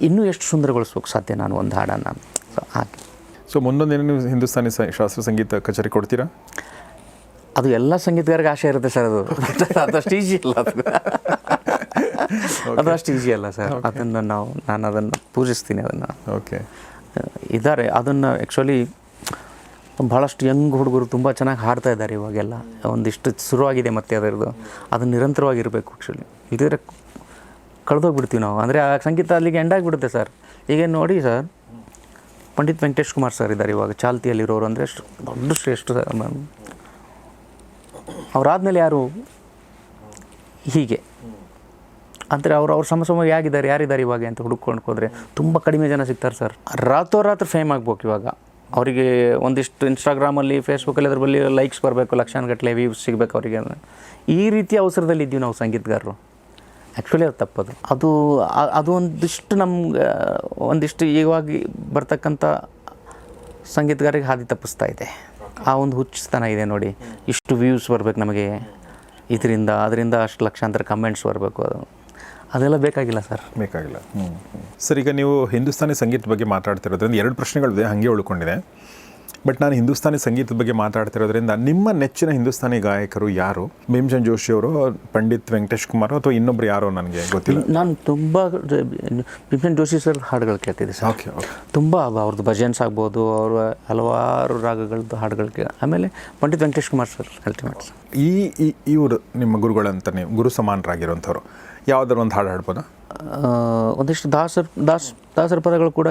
ಇನ್ನೂ ಎಷ್ಟು ಸುಂದರಗೊಳಿಸೋಕೆ ಸಾಧ್ಯ ನಾನು ಒಂದು ಹಾಡನ್ನು. ಸೊ ಹಾಗೆ. ಸೊ ಮುಂದೊಂದೇನು ನೀವು ಹಿಂದೂಸ್ತಾನಿ ಶಾಸ್ತ್ರೀಯ ಸಂಗೀತ ಕಚೇರಿ ಕೊಡ್ತೀರಾ? ಅದು ಎಲ್ಲ ಸಂಗೀತಗಾರಿಗೆ ಆಸೆ ಇರುತ್ತೆ ಸರ್ ಅದು. ಅದಷ್ಟು ಈಸಿ ಇಲ್ಲ ಅದು. ಅದು ಅಷ್ಟು ಈಸಿ ಅಲ್ಲ ಸರ್ ಅದನ್ನು ನಾವು ನಾನು ಅದನ್ನು ಪೂಜಿಸ್ತೀನಿ ಅದನ್ನು. ಓಕೆ ಇದ್ದಾರೆ ಅದನ್ನು ಆ್ಯಕ್ಚುಲಿ ಭಾಳಷ್ಟು ಯಂಗ್ ಹುಡುಗರು ತುಂಬ ಚೆನ್ನಾಗಿ ಹಾಡ್ತಾ ಇದ್ದಾರೆ ಇವಾಗೆಲ್ಲ. ಒಂದಿಷ್ಟು ಶುರುವಾಗಿದೆ ಮತ್ತೆ ಅದರದ್ದು. ಅದು ನಿರಂತರವಾಗಿರಬೇಕು ಆ್ಯಕ್ಚುಲಿ ಇದ್ರೆ ಕಳೆದೋಗ್ಬಿಡ್ತೀವಿ ನಾವು. ಅಂದರೆ ಆ ಸಂಗೀತ ಅಲ್ಲಿಗೆ ಎಂಡ್ ಆಗಿಬಿಡುತ್ತೆ ಸರ್ ಈಗ ನೋಡಿ ಸರ್ ಪಂಡಿತ್ ವೆಂಕಟೇಶ್ ಕುಮಾರ್ ಸರ್ ಇದ್ದಾರೆ ಇವಾಗ ಚಾಲ್ತಿಯಲ್ಲಿರೋರು. ಅಂದರೆ ದೊಡ್ಡ ಶ್ರೇಷ್ಠ ಅವರಾದ್ಮೇಲೆ ಯಾರು? ಹೀಗೆ. ಅಂದರೆ ಅವ್ರು ಅವ್ರ ಸಮಸಮ ಯಾಗಿದ್ದಾರೆ ಯಾರಿದ್ದಾರೆ ಇವಾಗ ಅಂತ ಹುಡುಕೊಂಡು ಹೋದರೆ ತುಂಬ ಕಡಿಮೆ ಜನ ಸಿಗ್ತಾರೆ ಸರ್. ರಾತ್ರೋರಾತ್ರಿ ಫೇಮ್ ಆಗ್ಬೇಕು ಇವಾಗ. ಅವರಿಗೆ ಒಂದಿಷ್ಟು ಇನ್ಸ್ಟಾಗ್ರಾಮಲ್ಲಿ ಫೇಸ್ಬುಕ್ಕಲ್ಲಿ ಅದ್ರ ಬಳಿ ಲೈಕ್ಸ್ ಬರಬೇಕು ಲಕ್ಷಾನುಗಟ್ಟಲೆ ವ್ಯೂಸ್ ಸಿಗಬೇಕು ಅವರಿಗೆ ಈ ರೀತಿಯ ಅವಸರದಲ್ಲಿ ಇದ್ದೀವಿ ನಾವು ಸಂಗೀತಗಾರರು. ಆ್ಯಕ್ಚುಲಿ ಅದು ತಪ್ಪದು. ಅದು ಅದು ಒಂದಿಷ್ಟು ನಮ್ಗೆ ಒಂದಿಷ್ಟು ಇವಾಗ ಬರ್ತಕ್ಕಂಥ ಸಂಗೀತಗಾರಿಗೆ ಹಾದಿ ತಪ್ಪಿಸ್ತಾ ಇದೆ. ಆ ಒಂದು ಹುಚ್ಚುತನ ಇದೆ ನೋಡಿ. ಇಷ್ಟು ವ್ಯೂಸ್ ಬರಬೇಕು ನಮಗೆ. ಇದರಿಂದ, ಅದರಿಂದ ಅಷ್ಟು ಲಕ್ಷಾಂತರ ಕಮೆಂಟ್ಸ್ ಬರಬೇಕು ಅದು. ಅದೆಲ್ಲ ಬೇಕಾಗಿಲ್ಲ ಸರ್. ಬೇಕಾಗಿಲ್ಲ. ಹ್ಞೂ ಸರ್ ಈಗ ನೀವು ಹಿಂದೂಸ್ತಾನಿ ಸಂಗೀತ ಬಗ್ಗೆ ಮಾತಾಡ್ತಿರೋದ್ರಿಂದ ಎರಡು ಪ್ರಶ್ನೆಗಳಿದೆ ಹಾಗೆ ಉಳ್ಕೊಂಡಿದೆ. ಬಟ್ ನಾನು ಹಿಂದೂಸ್ತಾನಿ ಸಂಗೀತದ ಬಗ್ಗೆ ಮಾತಾಡ್ತಿರೋದ್ರಿಂದ ನಿಮ್ಮ ನೆಚ್ಚಿನ ಹಿಂದೂಸ್ತಾನಿ ಗಾಯಕರು ಯಾರು? ಭೀಮ್ಸನ್ ಜೋಶಿ ಅವರು ಪಂಡಿತ್ ವೆಂಕಟೇಶ್ ಕುಮಾರ್ ಅಥವಾ ಇನ್ನೊಬ್ರು ಯಾರೋ ನನಗೆ ಗೊತ್ತಿಲ್ಲ? ನಾನು ತುಂಬ ಭೀಮ್ಸನ್ ಜೋಶಿ ಸರ್ ಹಾಡುಗಳು ಕೇಳ್ತಿದ್ದೆ ಸರ್. ಓಕೆ ತುಂಬ ಅವ್ರದ್ದು ಭಜನ್ಸ್ ಆಗ್ಬೋದು ಅವರು ಹಲವಾರು ರಾಗಗಳದ್ದು ಹಾಡುಗಳು ಆಮೇಲೆ ಪಂಡಿತ್ ವೆಂಕಟೇಶ್ ಕುಮಾರ್ ಸರ್ ಅಲ್ಟಿಮೇಟ್ ಈ ಇವರು ನಿಮ್ಮ ಗುರುಗಳಂತ ನೀವು ಗುರು ಸಮಾನರಾಗಿರೋಂಥವ್ರು ಯಾವ್ದಾರು ಒಂದು ಹಾಡು ಹಾಡ್ಬೋದಾ? ಒಂದಿಷ್ಟು ದಾಸರ್ ದಾಸ್ ದಾಸರ ಪದಗಳು ಕೂಡ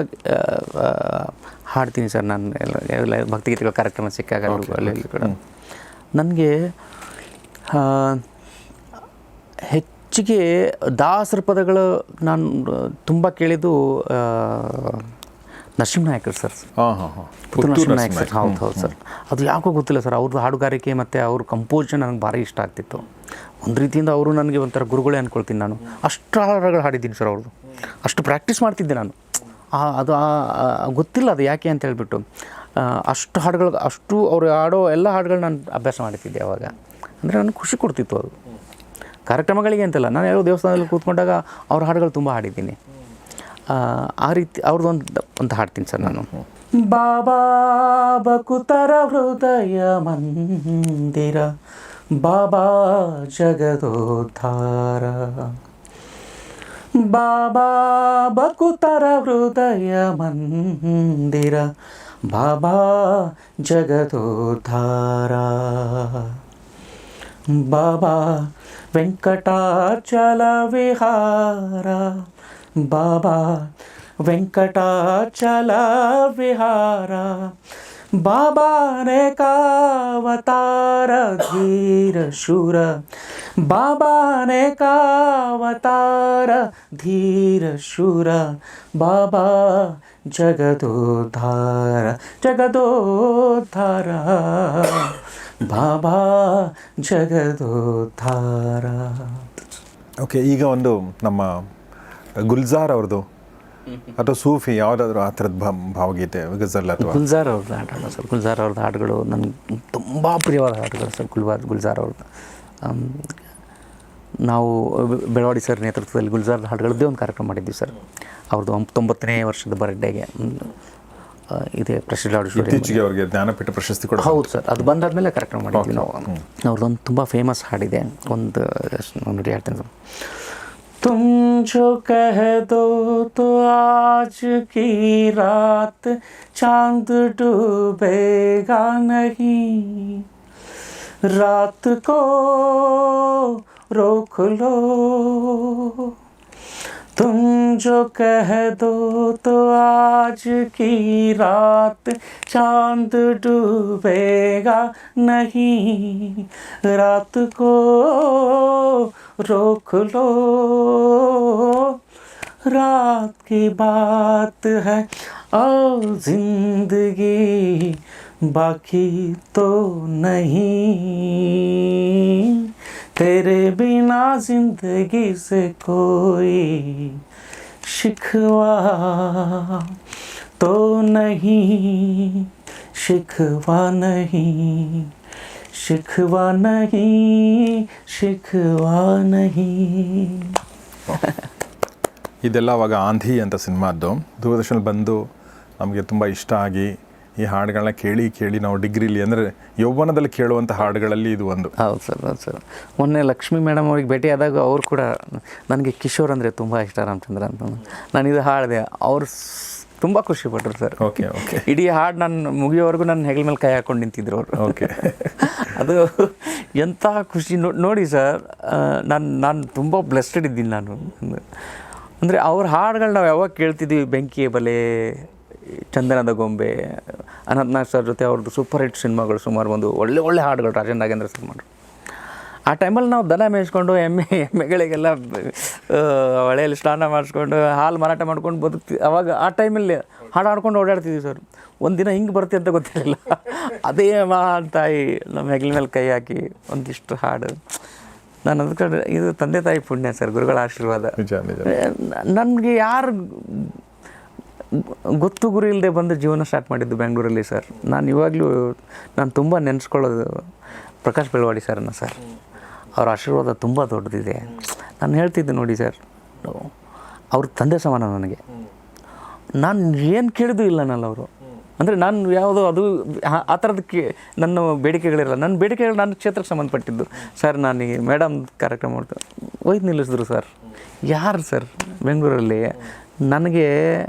ಹಾಡ್ತೀನಿ ಸರ್ ನಾನು. ಎಲ್ಲ ಎಲ್ಲ ಭಕ್ತಿಗೀತೆಗಳ ಕಾರ್ಯಕ್ರಮ ಸಿಕ್ಕಾಗ ಅಲ್ಲೂ ಕೂಡ. ನನಗೆ ಹೆಚ್ಚಿಗೆ ದಾಸರ ಪದಗಳು ನಾನು ತುಂಬ ಕೇಳಿದ್ದು ನರಸಿಂಹನಾಯಕರು ನರಸಿಂಹ ನಾಯಕರು ಸರ್. ಹಾಂ ಹಾಂ ಹಾಂ. ಪುತ್ತೂರು ನರಸಿಂಹ ನಾಯಕ್ ಸರ್ ಹೌದು ಹೌದು ಸರ್. ಅದು ಯಾಕೋ ಗೊತ್ತಿಲ್ಲ ಸರ್. ಅವ್ರದ್ದು ಹಾಡುಗಾರಿಕೆ ಮತ್ತು ಅವ್ರ ಕಂಪೋಸಿಷನ್ ನನಗೆ ಭಾರಿ ಇಷ್ಟ ಆಗ್ತಿತ್ತು. ಒಂದು ರೀತಿಯಿಂದ ಅವರು ನನಗೆ ಒಂಥರ ಗುರುಗಳೇ ಅಂದ್ಕೊಳ್ತೀನಿ ನಾನು. ಅಷ್ಟು ಹಾಡುಗಳು ಹಾಡಿದ್ದೀನಿ ಸರ್ ಅವ್ರದ್ದು ಅಷ್ಟು ಪ್ರಾಕ್ಟೀಸ್ ಮಾಡ್ತಿದ್ದೆ ನಾನು. ಆ ಅದು ಗೊತ್ತಿಲ್ಲ ಅದು ಯಾಕೆ ಅಂತ ಹೇಳಿಬಿಟ್ಟು. ಅಷ್ಟು ಹಾಡುಗಳು ಅಷ್ಟು ಅವರು ಹಾಡೋ ಎಲ್ಲ ಹಾಡುಗಳು ನಾನು ಅಭ್ಯಾಸ ಮಾಡ್ತಿದ್ದೆ ಅವಾಗ. ಅಂದರೆ ನನಗೆ ಖುಷಿ ಕೊಡ್ತಿತ್ತು ಅದು. ಕಾರ್ಯಕ್ರಮಗಳಿಗೆ ಅಂತಲ್ಲ ನಾನು ಯಾವ ದೇವಸ್ಥಾನದಲ್ಲಿ ಕೂತ್ಕೊಂಡಾಗ ಅವ್ರ ಹಾಡುಗಳು ತುಂಬ ಹಾಡಿದ್ದೀನಿ. ಆ, ರೀತಿ ಅವ್ರದ್ದು ಒಂದು ಒಂದು ಹಾಡ್ತೀನಿ ಸರ್ ನಾನು. ಬಾಬಾ ಬಕುತರ ಹೃದಯ ಮಂದಿರ ಬಾಬಾ ಜಗದೋದ್ಧಾರ ಬಾಬಾ ಬಕುತರ ಹೃದಯ ಮಂದಿರ ಬಾಬಾ ಜಗದೋದ್ಧಾರ ಬಾಬಾ ವೆಂಕಟಾಚಲ ವಿಹಾರ ಬಾಬಾ ಬಾಬಾನೆ ಕಾವತಾರ ಧೀರ ಶೂರ. ಬಾಬಾನೆ ಕಾವತಾರ ಧೀರ ಶೂರ. ಬಾಬಾ ಜಗದೋಧಾರ ಜಗದೋಧಾರ ಬಾಬಾ ಜಗದೋದ್ಧಾರ. ಓಕೆ ಈಗ ಒಂದು ನಮ್ಮ ಗುಲ್ಜಾರ್ ಅವ್ರದ್ದು ಅಥವಾ ಸೂಫಿ ಯಾವುದಾದ್ರೂ ಆ ಥರದ ಭಾವಗೀತೆ ಗಜಲ್ ಅಥವಾ? ಗುಲ್ಜಾರ್ ಅವ್ರದ್ದು ಹಾಡೋಣ ಸರ್. ಗುಲ್ಜಾರ್ ಅವ್ರದ್ದು ಹಾಡುಗಳು ನನಗೆ ತುಂಬ ಪ್ರಿಯವಾದ ಹಾಡುಗಳು ಸರ್. ಗುಲ್ಬಾರ್ ಗುಲ್ಜಾರ್ ಅವ್ರದ್ದು. ನಾವು ಬೆಳವಾಡಿ ಸರ್ ನೇತೃತ್ವದಲ್ಲಿ ಗುಲ್ಜಾರ್ ಹಾಡುಗಳದ್ದೇ ಒಂದು ಕಾರ್ಯಕ್ರಮ ಮಾಡಿದ್ವಿ ಸರ್. ಅವ್ರದ್ದು ತೊಂಬತ್ತನೇ ವರ್ಷದ ಬರ್ಡೇಗೆ. ಇದೆ ಹಾಡು ಇತ್ತೀಚೆಗೆ ಅವ್ರಿಗೆ ಜ್ಞಾನಪೀಠ ಪ್ರಶಸ್ತಿ ಕೂಡ ಹೌದು ಸರ್. ಅದು ಬಂದಾದ್ಮೇಲೆ ಕಾರ್ಯಕ್ರಮ ಮಾಡಿದ್ವಿ ನಾವು. ಅವ್ರದ್ದೊಂದು ತುಂಬ ಫೇಮಸ್ ಹಾಡಿದೆ. ಒಂದು ನೋಡಿ ಹೇಳ್ತೇನೆ ಸರ್. तुम जो कह दो तो आज की रात चाँद डूबेगा नहीं। रात को रोक लो। तुम जो कह दो तो आज की रात चाँद डूबेगा नहीं। रात को रोक लो। रात की बात है और ज़िंदगी। बाकी तो नहीं। तेरे बिना ज़िंदगी से कोई शिकवा तो नहीं, शिकवा नहीं। शिकवा नहीं शिकवा नहीं ಇದೆಲ್ಲ ಅವಾಗ ಆಂಧಿ ಅಂತ ಸಿನಿಮಾದ್ದು ದೂರದರ್ಶನ ಬಂದು ನಮಗೆ ತುಂಬ ಇಷ್ಟ ಆಗಿ ಈ ಹಾಡುಗಳನ್ನ ಕೇಳಿ ಕೇಳಿ ನಾವು ಡಿಗ್ರಿಲಿ ಅಂದರೆ ಯೌವನದಲ್ಲಿ ಕೇಳುವಂಥ ಹಾಡುಗಳಲ್ಲಿ ಇದು ಒಂದು ಹೌದು ಸರ್ ಹೌದು ಸರ್ ಮೊನ್ನೆ ಲಕ್ಷ್ಮಿ ಮೇಡಮ್ ಅವ್ರಿಗೆ ಭೇಟಿಯಾದಾಗ ಅವ್ರು ಕೂಡ ನನಗೆ ಕಿಶೋರ್ ಅಂದರೆ ತುಂಬ ಇಷ್ಟ ರಾಮಚಂದ್ರ ಅಂತ ನಾನು ಇದು ಹಾಡಿದೆ ಅವ್ರು ತುಂಬ ಖುಷಿಪಟ್ಟರು ಸರ್. ಓಕೆ ಓಕೆ ಇಡೀ ಹಾಡು ನಾನು ಮುಗಿಯೋವರೆಗೂ ನನ್ನ ಹೆಗಲ ಮೇಲೆ ಕೈ ಹಾಕೊಂಡು ನಿಂತಿದ್ರು ಅವರು. ಓಕೆ ಅದು ಎಂಥ ಖುಷಿ ನೋಡಿ ಸರ್ ನಾನು ನಾನು ತುಂಬ ಬ್ಲೆಸ್ಟೆಡ್ ಇದ್ದೀನಿ ನಾನು. ಅಂದರೆ ಅವ್ರ ಹಾಡುಗಳು ನಾವು ಯಾವಾಗ ಕೇಳ್ತಿದ್ದೀವಿ ಬೆಂಕಿಯ ಬಲೆ ಚಂದನದ ಗೊಂಬೆ ಅನಂತನಾಗ್ ಸರ್ ಜೊತೆ ಅವ್ರದ್ದು ಸೂಪರ್ ಹಿಟ್ ಸಿನಿಮಾಗಳು ಸುಮಾರು ಒಂದು ಒಳ್ಳೆ ಒಳ್ಳೆ ಹಾಡುಗಳು ರಾಜನ್ ನಾಗೇಂದ್ರ ಸರ್ ಮಾಡ್ರು. ಆ ಟೈಮಲ್ಲಿ ನಾವು ದನ ಮೇಯಿಸ್ಕೊಂಡು ಎಮ್ಮೆ ಎಮ್ಮೆಗಳಿಗೆಲ್ಲ ಹೊಳೆಯಲ್ಲಿ ಸ್ನಾನ ಮಾಡಿಸ್ಕೊಂಡು ಹಾಲು ಮಾರಾಟ ಮಾಡ್ಕೊಂಡು ಬದುಕ್ತಿ ಅವಾಗ ಆ ಟೈಮಲ್ಲಿ ಹಾಡು ಹಾಡ್ಕೊಂಡು ಓಡಾಡ್ತಿದ್ವಿ ಸರ್. ಒಂದು ದಿನ ಹಿಂಗೆ ಬರುತ್ತೆ ಅಂತ ಗೊತ್ತಿರಲಿಲ್ಲ. ಅದೇ ಮಾ ತಾಯಿ ನಮ್ಮ ಹೆಗಲ ಮೇಲೆ ಕೈ ಹಾಕಿ ಒಂದಿಷ್ಟು ಹಾಡು. ನಾನು ಅದಕ್ಕೆ ಇದು ತಂದೆ ತಾಯಿ ಪುಣ್ಯ ಸರ್ ಗುರುಗಳ ಆಶೀರ್ವಾದ. ನನಗೆ ಯಾರು ಗೊತ್ತು ಗುರಿ ಇಲ್ಲದೆ ಬಂದು ಜೀವನ ಸ್ಟಾರ್ಟ್ ಮಾಡಿದ್ದು ಬೆಂಗಳೂರಲ್ಲಿ ಸರ್. ನಾನು ಇವಾಗಲೂ ನಾನು ತುಂಬ ನೆನೆಸ್ಕೊಳ್ಳೋದು ಪ್ರಕಾಶ್ ಬೆಳವಾಡಿ ಸರ್ನ ಸರ್. ಅವ್ರ ಆಶೀರ್ವಾದ ತುಂಬ ದೊಡ್ಡದಿದೆ. ನಾನು ಹೇಳ್ತಿದ್ದೆ ನೋಡಿ ಸರ್, ಅವ್ರ ತಂದೆ ಸಮಾನ ನನಗೆ. ನಾನು ಏನು ಕೇಳಿದ್ದು ಇಲ್ಲ ನಾನು ಅವರು. ಅಂದರೆ ನಾನು ಯಾವುದೋ ಅದು, ಆ- ಥರದಕ್ಕೆ ನನ್ನ ಬೇಡಿಕೆಗಳಿರಲ್ಲ. ನನ್ನ ಬೇಡಿಕೆಗಳು ನನ್ನ ಕ್ಷೇತ್ರಕ್ಕೆ ಸಂಬಂಧಪಟ್ಟಿದ್ದು. ಸರ್, ನಾನು ಈ ಮೇಡಮ್ ಕಾರ್ಯಕ್ರಮ ಮಾಡ್ತಾರೆ ಒಯ್ದು ನಿಲ್ಲಿಸಿದ್ರು ಸರ್. ಯಾರು ಸರ್ ಬೆಂಗಳೂರಲ್ಲಿ? ನನಗೆ,